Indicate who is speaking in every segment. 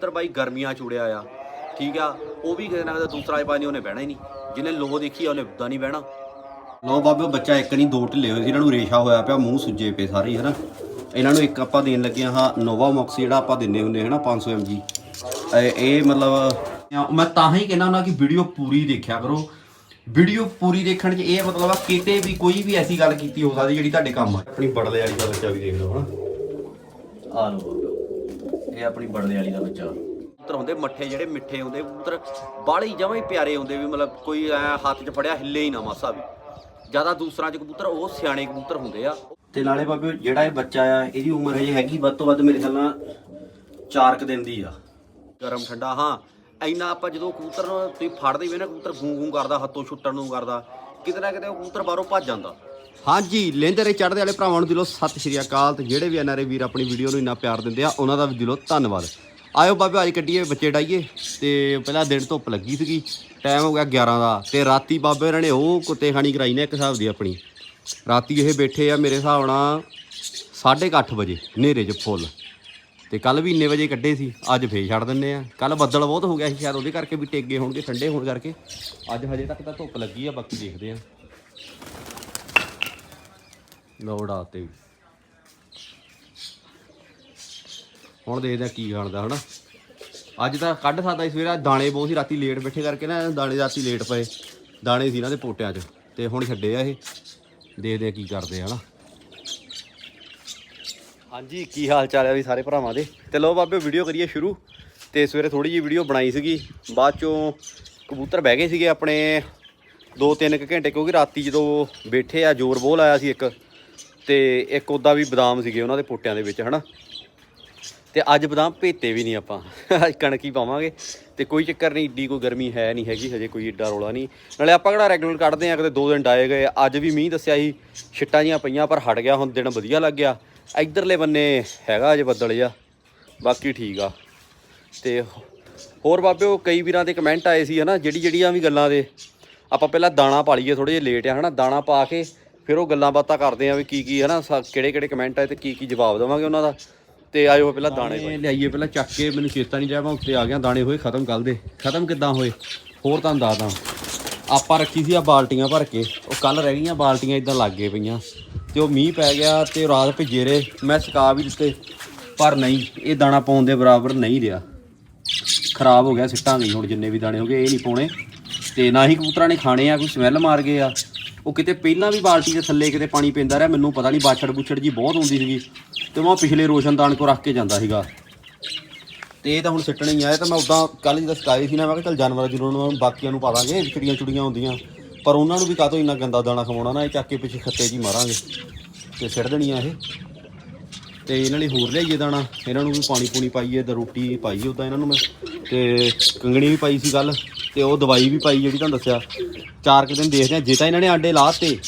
Speaker 1: ਕਬੂਤਰ ਬਾਈ ਗਰਮੀਆਂ ਚ ਉੜਿਆ ਆ। ਠੀਕ ਆ? ਉਹ ਵੀ ਕਿਸੇ ਨਾ ਕਿਸੇ ਦੂਸਰਾ ਪਾਣੀ ਉਹਨੇ ਬਹਿਣਾ ਹੀ ਨਹੀਂ। ਜਿਹਨੇ ਲੋਹ ਦੇਖੀ ਆ, ਉਹਨੇ ਉਦਾਂ ਨਹੀਂ ਬਹਿਣਾ। ਲੋ ਬਾਬੇ ਬੱਚਾ ਇੱਕ ਨਹੀਂ, ਦੋ ਢਿੱਲੇ ਹੋਏ ਸੀ, ਇਹਨਾਂ ਨੂੰ ਰੇਸ਼ਾ ਹੋਇਆ ਪਿਆ, ਮੂੰਹ ਸੁੱਜੇ ਪਏ ਸਾਰੇ, ਹਨਾ? ਇਹਨਾਂ ਨੂੰ ਇੱਕ ਆਪਾਂ ਦੇਣ ਲੱਗੇ ਹਾਂ ਨੋਵਾ ਮੌਕਸ ਜਿਹੜਾ ਆਪਾਂ ਦਿੰਨੇ ਹੁੰਦੇ, ਹਨਾ 500 mg ਇਹ ਇਹ ਮਤਲਬ ਮੈਂ ਤਾਂ ਹੀ ਕਹਿੰਦਾ ਹੁੰਦਾ ਕਿ ਵੀਡੀਓ ਪੂਰੀ ਦੇਖਿਆ ਕਰੋ। ਵੀਡੀਓ ਪੂਰੀ ਦੇਖਣ 'ਚ ਇਹ ਮਤਲਬ ਆ, ਕਿਤੇ ਵੀ ਕੋਈ ਵੀ ਐਸੀ ਗੱਲ ਕੀਤੀ ਹੋ ਸਕਦੀ ਜਿਹੜੀ ਤੁਹਾਡੇ ਕੰਮ ਆ। ਆਪਣੀ ਬੜਲੇ ਵਾਲੀ ਦਾ ਬੱਚਾ ਵੀ ਦੇਖ ਲਓ, ਹਨਾ? ਆ ਲਓ ਇਹ ਆਪਣੀ ਬੜਲੇ ਵਾਲੀ ਦਾ ਬੱਚਾ ਕਬੂਤਰ ਹੁੰਦੇ ਮੱਠੇ ਜਿਹੜੇ ਮਿੱਠੇ ਹੁੰਦੇ ਕਬੂਤਰ ਬਾਹਲੇ ਹੀ ਜਮਾਂ ਹੀ ਪਿਆਰੇ ਹੁੰਦੇ ਵੀ ਮਤਲਬ ਕੋਈ ਐ ਹੱਥ 'ਚ ਫੜਿਆ ਹਿੱਲੇ ਹੀ ਨਾ ਮਾਸਾ ਵੀ। ਜ਼ਿਆਦਾ ਦੂਸਰਾਂ 'ਚ ਕਬੂਤਰ ਉਹ ਸਿਆਣੇ ਕਬੂਤਰ ਹੁੰਦੇ ਆ। ਤੇ ਨਾਲੇ ਬਾਬੇ ਜਿਹੜਾ ਇਹ ਬੱਚਾ ਆ ਇਹਦੀ ਉਮਰ ਹਜੇ ਹੈਗੀ ਵੱਧ ਤੋਂ ਵੱਧ ਮੇਰੇ ਖਿਆਲ ਨਾਲ 4 ਕੁ ਦਿਨ ਦੀ ਆ। ਗਰਮ ਠੰਡਾ ਹਾਂ। ਇੰਨਾ ਆਪਾਂ ਜਦੋਂ ਕਬੂਤਰ ਨੂੰ ਤੁਸੀਂ ਫੜਦੇ ਵੀ ਨਾ ਕਬੂਤਰ ਗੂੰ ਗੂੰ ਕਰਦਾ ਹੱਥੋਂ ਛੁੱਟਣ ਨੂੰ ਕਰਦਾ ਕਿਤੇ ਨਾ ਕਿਤੇ ਉਹ ਕਬੂਤਰ ਬਾਹਰੋਂ ਭੱਜ ਜਾਂਦਾ। ਹਾਂਜੀ ਲੈਂਦੇ ਚੜ੍ਹਦੇ ਵਾਲੇ ਭਰਾਵਾਂ ਨੂੰ ਦਿਲੋਂ ਸਤਿ ਸ਼੍ਰੀ ਅਕਾਲ ਤੇ ਜਿਹੜੇ ਵੀ ਐਨਆਰਏ ਵੀਰ ਆਪਣੀ ਵੀਡੀਓ ਨੂੰ ਇੰਨਾ ਪਿਆਰ ਦਿੰਦੇ ਆ, ਉਹਨਾਂ ਦਾ ਵੀ ਦਿਲੋਂ ਧੰਨਵਾਦ। ਆਇਓ ਬਾਬੇ ਅੱਜ ਕੱਢੀਏ, ਬੱਚੇ ਡਾਈਏ ਤੇ ਪਹਿਲਾਂ ਦਿਨ ਧੁੱਪ ਲੱਗੀ ਸੀਗੀ ਟਾਈਮ ਹੋ ਗਿਆ 11 ਦਾ ਤੇ ਰਾਤੀ ਬਾਬੇ ਇਹਨਾਂ ਨੇ ਉਹ ਕੁੱਤੇ ਖਾਣੀ ਕਰਾਈ ਨੇ ਇੱਕ ਹਿਸਾਬ ਦੀ ਆਪਣੀ। ਰਾਤੀ ਇਹ ਬੈਠੇ ਆ ਮੇਰੇ ਹਿਸਾਬ ਨਾਲ 8:30 ਵਜੇ, ਹਨੇਰੇ 'ਚ ਫੁੱਲ। ਤੇ ਕੱਲ ਵੀ ਇੰਨੇ ਵਜੇ ਕੱਢੇ ਸੀ, ਅੱਜ ਫੇਰ ਛੱਡ ਦਿੰਨੇ ਆ। ਕੱਲ ਬੱਦਲ ਬਹੁਤ ਹੋ ਗਿਆ ਸੀ ਸ਼ਾਇਦ, ਉਹਦੇ ਕਰਕੇ ਵੀ ਟੇਗੇ ਹੋਣਗੇ, ਠੰਡੇ ਹੋਣ ਕਰਕੇ। ਅੱਜ ਹਜੇ ਤੱਕ ਤਾਂ ਧੁੱਪ ਲੱਗੀ ਆ, ਬਾਕੀ ਦੇਖਦੇ ਆ। ਲੋ ਆ ਵੀ ਹੁਣ ਦੇਖਦੇ ਆ ਕੀ ਬਣਦਾ, ਹਨਾ? ਅੱਜ ਤਾਂ ਕੱਢ ਸਕਦਾ ਸੀ ਸਵੇਰਾ, ਦਾਣੇ ਬਹੁਤ ਸੀ, ਰਾਤੀ ਲੇਟ ਬੈਠੇ ਕਰਕੇ ਨਾ, ਦਾਣੇ ਰਾਤੀ ਲੇਟ ਪਏ। ਦਾਣੇ ਸੀ ਇਹਨਾਂ ਦੇ ਪੋਟਿਆਂ 'ਚ, ਤੇ ਹੁਣ ਛੱਡੇ ਆ ਇਹ। ਦੇਖਦੇ ਆ ਕੀ ਕਰਦੇ ਆ, ਹਨਾ? ਹਾਂਜੀ, ਕੀ ਹਾਲ ਚਾਲ ਹੈ ਵੀ ਸਾਰੇ ਭਰਾਵਾਂ ਦੇ? ਤੇ ਲੋ ਬਾਬੇ, ਵੀਡੀਓ ਕਰੀਏ ਸ਼ੁਰੂ। ਤੇ ਸਵੇਰੇ ਥੋੜੀ ਜਿਹੀ ਵੀਡੀਓ ਬਣਾਈ ਸੀਗੀ। ਬਾਅਦ ਚੋਂ ਕਬੂਤਰ ਬਹਿ ਗਏ ਸੀਗੇ ਆਪਣੇ 2-3 ਘੰਟੇ, ਕਿਉਂਕਿ ਰਾਤੀ ਜਦੋਂ ਬੈਠੇ ਆ, ਜ਼ੋਰ ਬੋਲ ਆਇਆ ਸੀ ਇੱਕ। ਤੇ ਇੱਕ ਉਹਦਾ ਵੀ ਬਦਾਮ ਸੀਗੇ ਉਹਨਾਂ ਦੇ ਪੋਟਿਆਂ ਦੇ ਵਿੱਚ, ਹਨਾ? ਤੇ ਅੱਜ ਬਦਾਮ ਭੇਤੇ ਵੀ ਨਹੀਂ ਆਪਾਂ। ਅੱਜ ਕਣਕ ਹੀ ਪਾਵਾਂਗੇ। ਤੇ ਕੋਈ ਚੱਕਰ ਨਹੀਂ, ਏਡੀ ਕੋਈ ਗਰਮੀ ਹੈ ਨਹੀਂ ਹੈਗੀ, ਹਜੇ ਕੋਈ ਏਡਾ ਰੋਲਾ ਨਹੀਂ। ਨਾਲੇ ਆਪਾਂ ਕਿਹੜਾ ਰੈਗੂਲਰ ਕੱਢਦੇ ਆ ਕਦੇ ਦੋ ਦਿਨ ਡਾਏ ਗਏ। ਅੱਜ ਵੀ ਮੀਂਹ ਦੱਸਿਆ ਸੀ, ਛਿੱਟਾਂ ਜੀਆਂ ਪਈਆਂ, ਪਰ ਹਟ ਗਿਆ, ਹੁਣ ਦਿਨ ਵਧੀਆ ਲੱਗ ਗਿਆ। ਇਧਰਲੇ ਬੰਨੇ ਹੈਗਾ ਅਜੇ ਬੱਦਲ ਜਿਹਾ। ਬਾਕੀ ਠੀਕ ਆ। ਤੇ ਹੋਰ ਬਾਬੇ ਉਹ ਕਈ ਵੀਰਾਂ ਦੇ ਕਮੈਂਟ ਆਏ ਸੀ, ਹਨਾ? ਜਿਹੜੀ ਜਿਹੜੀਆਂ ਵੀ ਗੱਲਾਂ ਦੇ। ਆਪਾਂ ਪਹਿਲਾਂ ਦਾਣਾ ਪਾ ਲਈਏ ਥੋੜੇ ਜਿਹਾ ਲੇਟ ਆ, ਹਨਾ? ਦਾਣਾ ਪਾ ਕੇ ਫਿਰ ਉਹ ਗੱਲਾਂ ਬਾਤਾਂ ਕਰਦੇ ਆ ਵੀ ਕੀ ਕੀ ਹਨਾ ਕਿਹੜੇ ਕਿਹੜੇ ਕਮੈਂਟ ਆਏ ਤੇ ਕੀ ਕੀ ਜਵਾਬ ਦੇਵਾਂਗੇ ਉਹਨਾਂ ਦਾ। ਤੇ ਆਇਓ ਪਹਿਲਾਂ ਦਾਣੇ ਲਿਆਈਏ ਪਹਿਲਾਂ ਚੱਕ ਕੇ ਮੈਨੂੰ ਚੇਤਾ ਨਹੀਂ ਰਿਹਾ ਮੈਂ ਉੱਤੇ ਆ ਗਿਆ ਦਾਣੇ ਹੋਏ ਖਤਮ ਕੱਲ ਦੇ। ਖਤਮ ਕਿੱਦਾਂ ਹੋਏ? ਹੋਰ ਤੁਹਾਨੂੰ ਦੱਸਦਾ। ਆਪਾਂ ਰੱਖੀ ਸੀ ਆ ਬਾਲਟੀਆਂ ਭਰ ਕੇ ਉਹ ਕੱਲ ਰਹਿ ਗਈਆਂ ਬਾਲਟੀਆਂ ਇਦਾਂ ਲੱਗ ਗਏ ਪਈਆਂ। ਤੇ ਉਹ ਮੀਂਹ ਪੈ ਗਿਆ ਤੇ ਰਾਤ ਭਿੱਜੇ ਰਹੇ। ਮੈਂ ਸੁਕਾ ਵੀ ਦਿੱਤੇ ਪਰ ਨਹੀਂ ਇਹ ਦਾਣਾ ਪਾਉਣ ਦੇ ਬਰਾਬਰ ਨਹੀਂ ਰਿਹਾ। ਖਰਾਬ ਹੋ ਗਿਆ ਸਿੱਟਾਂ ਗਈ ਹੁਣ ਜਿੰਨੇ ਵੀ ਦਾਣੇ ਹੋ ਗਏ ਇਹ ਨਹੀਂ ਪਾਉਣੇ। ਤੇ ਨਾ ਹੀ ਕਬੂਤਰਾਂ ਨੇ ਖਾਣੇ ਆ ਕੋਈ ਸਮੈਲ ਮਾਰ ਗਏ ਆ। ਉਹ ਕਿਤੇ ਪਹਿਲਾਂ ਵੀ ਬਾਲਟੀ ਦੇ ਥੱਲੇ ਕਿਤੇ ਪਾਣੀ ਪੈਂਦਾ ਰਿਹਾ, ਮੈਨੂੰ ਪਤਾ ਨਹੀਂ, ਬਾਛੜ ਬੁਛੜ ਜੀ ਬਹੁਤ ਹੁੰਦੀ ਸੀਗੀ ਤੇ ਮੈਂ ਪਿਛਲੇ ਰੋਸ਼ਨਦਾਨ ਕੋ ਰੱਖ ਕੇ ਜਾਂਦਾ ਸੀਗਾ। ਤੇ ਇਹ ਤਾਂ ਹੁਣ ਸਿੱਟਣੇ ਹੀ ਆਏ ਤਾਂ ਮੈਂ ਉਦਾਂ ਕੱਲ ਜਦੋਂ ਸਕਾਈ ਸੀ ਨਾ, ਮੈਂ ਕਿਹਾ ਚੱਲ ਜਾਨਵਰਾਂ ਜਰੂਰ ਨੂੰ ਬਾਕੀਆਂ ਨੂੰ ਪਾ ਦਾਂਗੇ ਚਿੜੀਆਂ ਚੁੜੀਆਂ ਹੁੰਦੀਆਂ। ਪਰ ਉਹਨਾਂ ਨੂੰ ਵੀ ਕਾਹ ਤੋਂ ਇੰਨਾ ਗੰਦਾ ਦਾਣਾ ਖਵਾਉਣਾ ਨਾ, ਇਹ ਚੱਕ ਕੇ ਪਿੱਛੇ ਖੱਤੇ ਜੀ ਮਾਰਾਂਗੇ ਤੇ ਸਿੱਟ ਦੇਣੀਆਂ ਇਹ। ਤੇ ਇਹਨਾਂ ਲਈ ਹੋਰ ਲਿਆਈਏ ਦਾਣਾ, ਇਹਨਾਂ ਨੂੰ ਵੀ ਪਾਣੀ ਪੂਣੀ ਪਾਈਏ, ਤੇ ਰੋਟੀ ਪਾਈ ਉਦਾਂ ਇਹਨਾਂ ਨੂੰ ਮੈਂ, ਤੇ ਕੰਗਣੀ ਵੀ ਪਾਈ ਸੀ ਗੱਲ ਤੇ ਉਹ ਦਵਾਈ ਵੀ ਪਾਈ ਜਿਹੜੀ ਤੁਹਾਨੂੰ ਦੱਸਿਆ। ਚਾਰ ਕੁ ਦਿਨ ਦੇਖਦੇ ਆ ਜੇ ਤਾਂ ਇਹਨਾਂ ਨੇ ਆਂਡੇ ਲਾਤੇ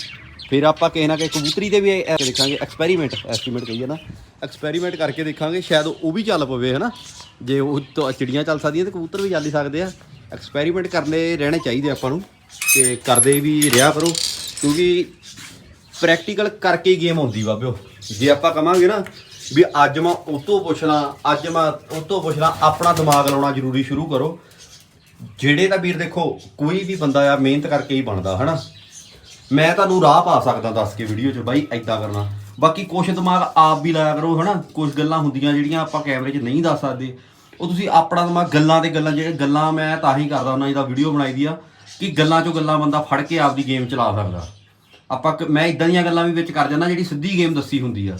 Speaker 1: ਫਿਰ ਆਪਾਂ ਕਿਸੇ ਨਾ ਕਿਸੇ ਕਬੂਤਰੀ ਦੇ ਵੀ ਇਹ ਦੇਖਾਂਗੇ। ਐਕਸਪੈਰੀਮੈਂਟ ਐਸਟੀਮੇਟ ਕਹੀਏ ਨਾ। ਐਕਸਪੈਰੀਮੈਂਟ ਕਰਕੇ ਦੇਖਾਂਗੇ। ਸ਼ਾਇਦ ਉਹ ਵੀ ਚੱਲ ਪਵੇ, ਹਨਾ? ਜੇ ਉਹ ਤੋਂ ਚਿੜੀਆਂ ਚੱਲ ਸਕਦੀਆਂ ਤੇ ਕਬੂਤਰ ਵੀ ਚੱਲ ਹੀ ਸਕਦੇ ਆ। ਐਕਸਪੈਰੀਮੈਂਟ ਕਰਨੇ ਰਹਿਣੇ ਚਾਹੀਦੇ ਆਪਾਂ ਨੂੰ। ਤੇ ਕਰਦੇ ਵੀ ਰਿਹਾ ਕਰੋ। ਕਿਉਂਕਿ ਪ੍ਰੈਕਟੀਕਲ ਕਰਕੇ ਹੀ ਗੇਮ ਹੁੰਦੀ ਬਾਬਿਓ। ਜੇ ਆਪਾਂ ਕਵਾਂਗੇ ਨਾ ਵੀ ਅੱਜ ਮੈਂ ਉਹ ਤੋਂ ਪੁੱਛਣਾ, ਅੱਜ ਮੈਂ ਉਹ ਤੋਂ ਪੁੱਛਣਾ, ਆਪਣਾ ਦਿਮਾਗ ਲਾਉਣਾ ਜ਼ਰੂਰੀ ਸ਼ੁਰੂ ਕਰੋ। ਜਿਹੜੇ ਤਾਂ ਵੀਰ ਦੇਖੋ, ਕੋਈ ਵੀ ਬੰਦਾ ਆ, ਮਿਹਨਤ ਕਰਕੇ ਹੀ ਬਣਦਾ, ਹਨਾ? ਮੈਂ ਤੁਹਾਨੂੰ ਰਾਹ ਪਾ ਸਕਦਾ ਦੱਸ ਕੇ ਵੀਡੀਓ 'ਚ ਬਾਈ ਐਦਾਂ ਕਰਨਾ। ਬਾਕੀ ਕੁਛ ਦਿਮਾਗ ਆਪ ਵੀ ਲਾਇਆ ਕਰੋ, ਹਨਾ? ਕੁਝ ਗੱਲਾਂ ਹੁੰਦੀਆਂ ਜਿਹੜੀਆਂ ਆਪਾਂ ਕੈਮਰੇ 'ਚ ਨਹੀਂ ਦੱਸ ਸਕਦੇ। ਉਹ ਤੁਸੀਂ ਆਪਣਾ ਦਿਮਾਗ ਗੱਲਾਂ ਤੇ ਗੱਲਾਂ, ਜਿਹੜੇ ਗੱਲਾਂ ਮੈਂ ਤਾਂ ਹੀ ਕਰਦਾ ਉਹਨਾਂ ਜਿਹਦਾ ਵੀਡੀਓ ਬਣਾਈ ਦੀ ਆ, ਕਿ ਗੱਲਾਂ 'ਚੋਂ ਗੱਲਾਂ ਬੰਦਾ ਫੜ ਕੇ ਆਪਦੀ ਗੇਮ ਚਲਾ ਸਕਦਾ। ਆਪਾਂ ਕ- ਮੈਂ ਇਦਾਂ ਦੀਆਂ ਗੱਲਾਂ ਵੀ ਵਿੱਚ ਕਰ ਜਾਂਦਾ, ਜਿਹੜੀ ਸਿੱਧੀ ਗੇਮ ਦੱਸੀ ਹੁੰਦੀ ਆ।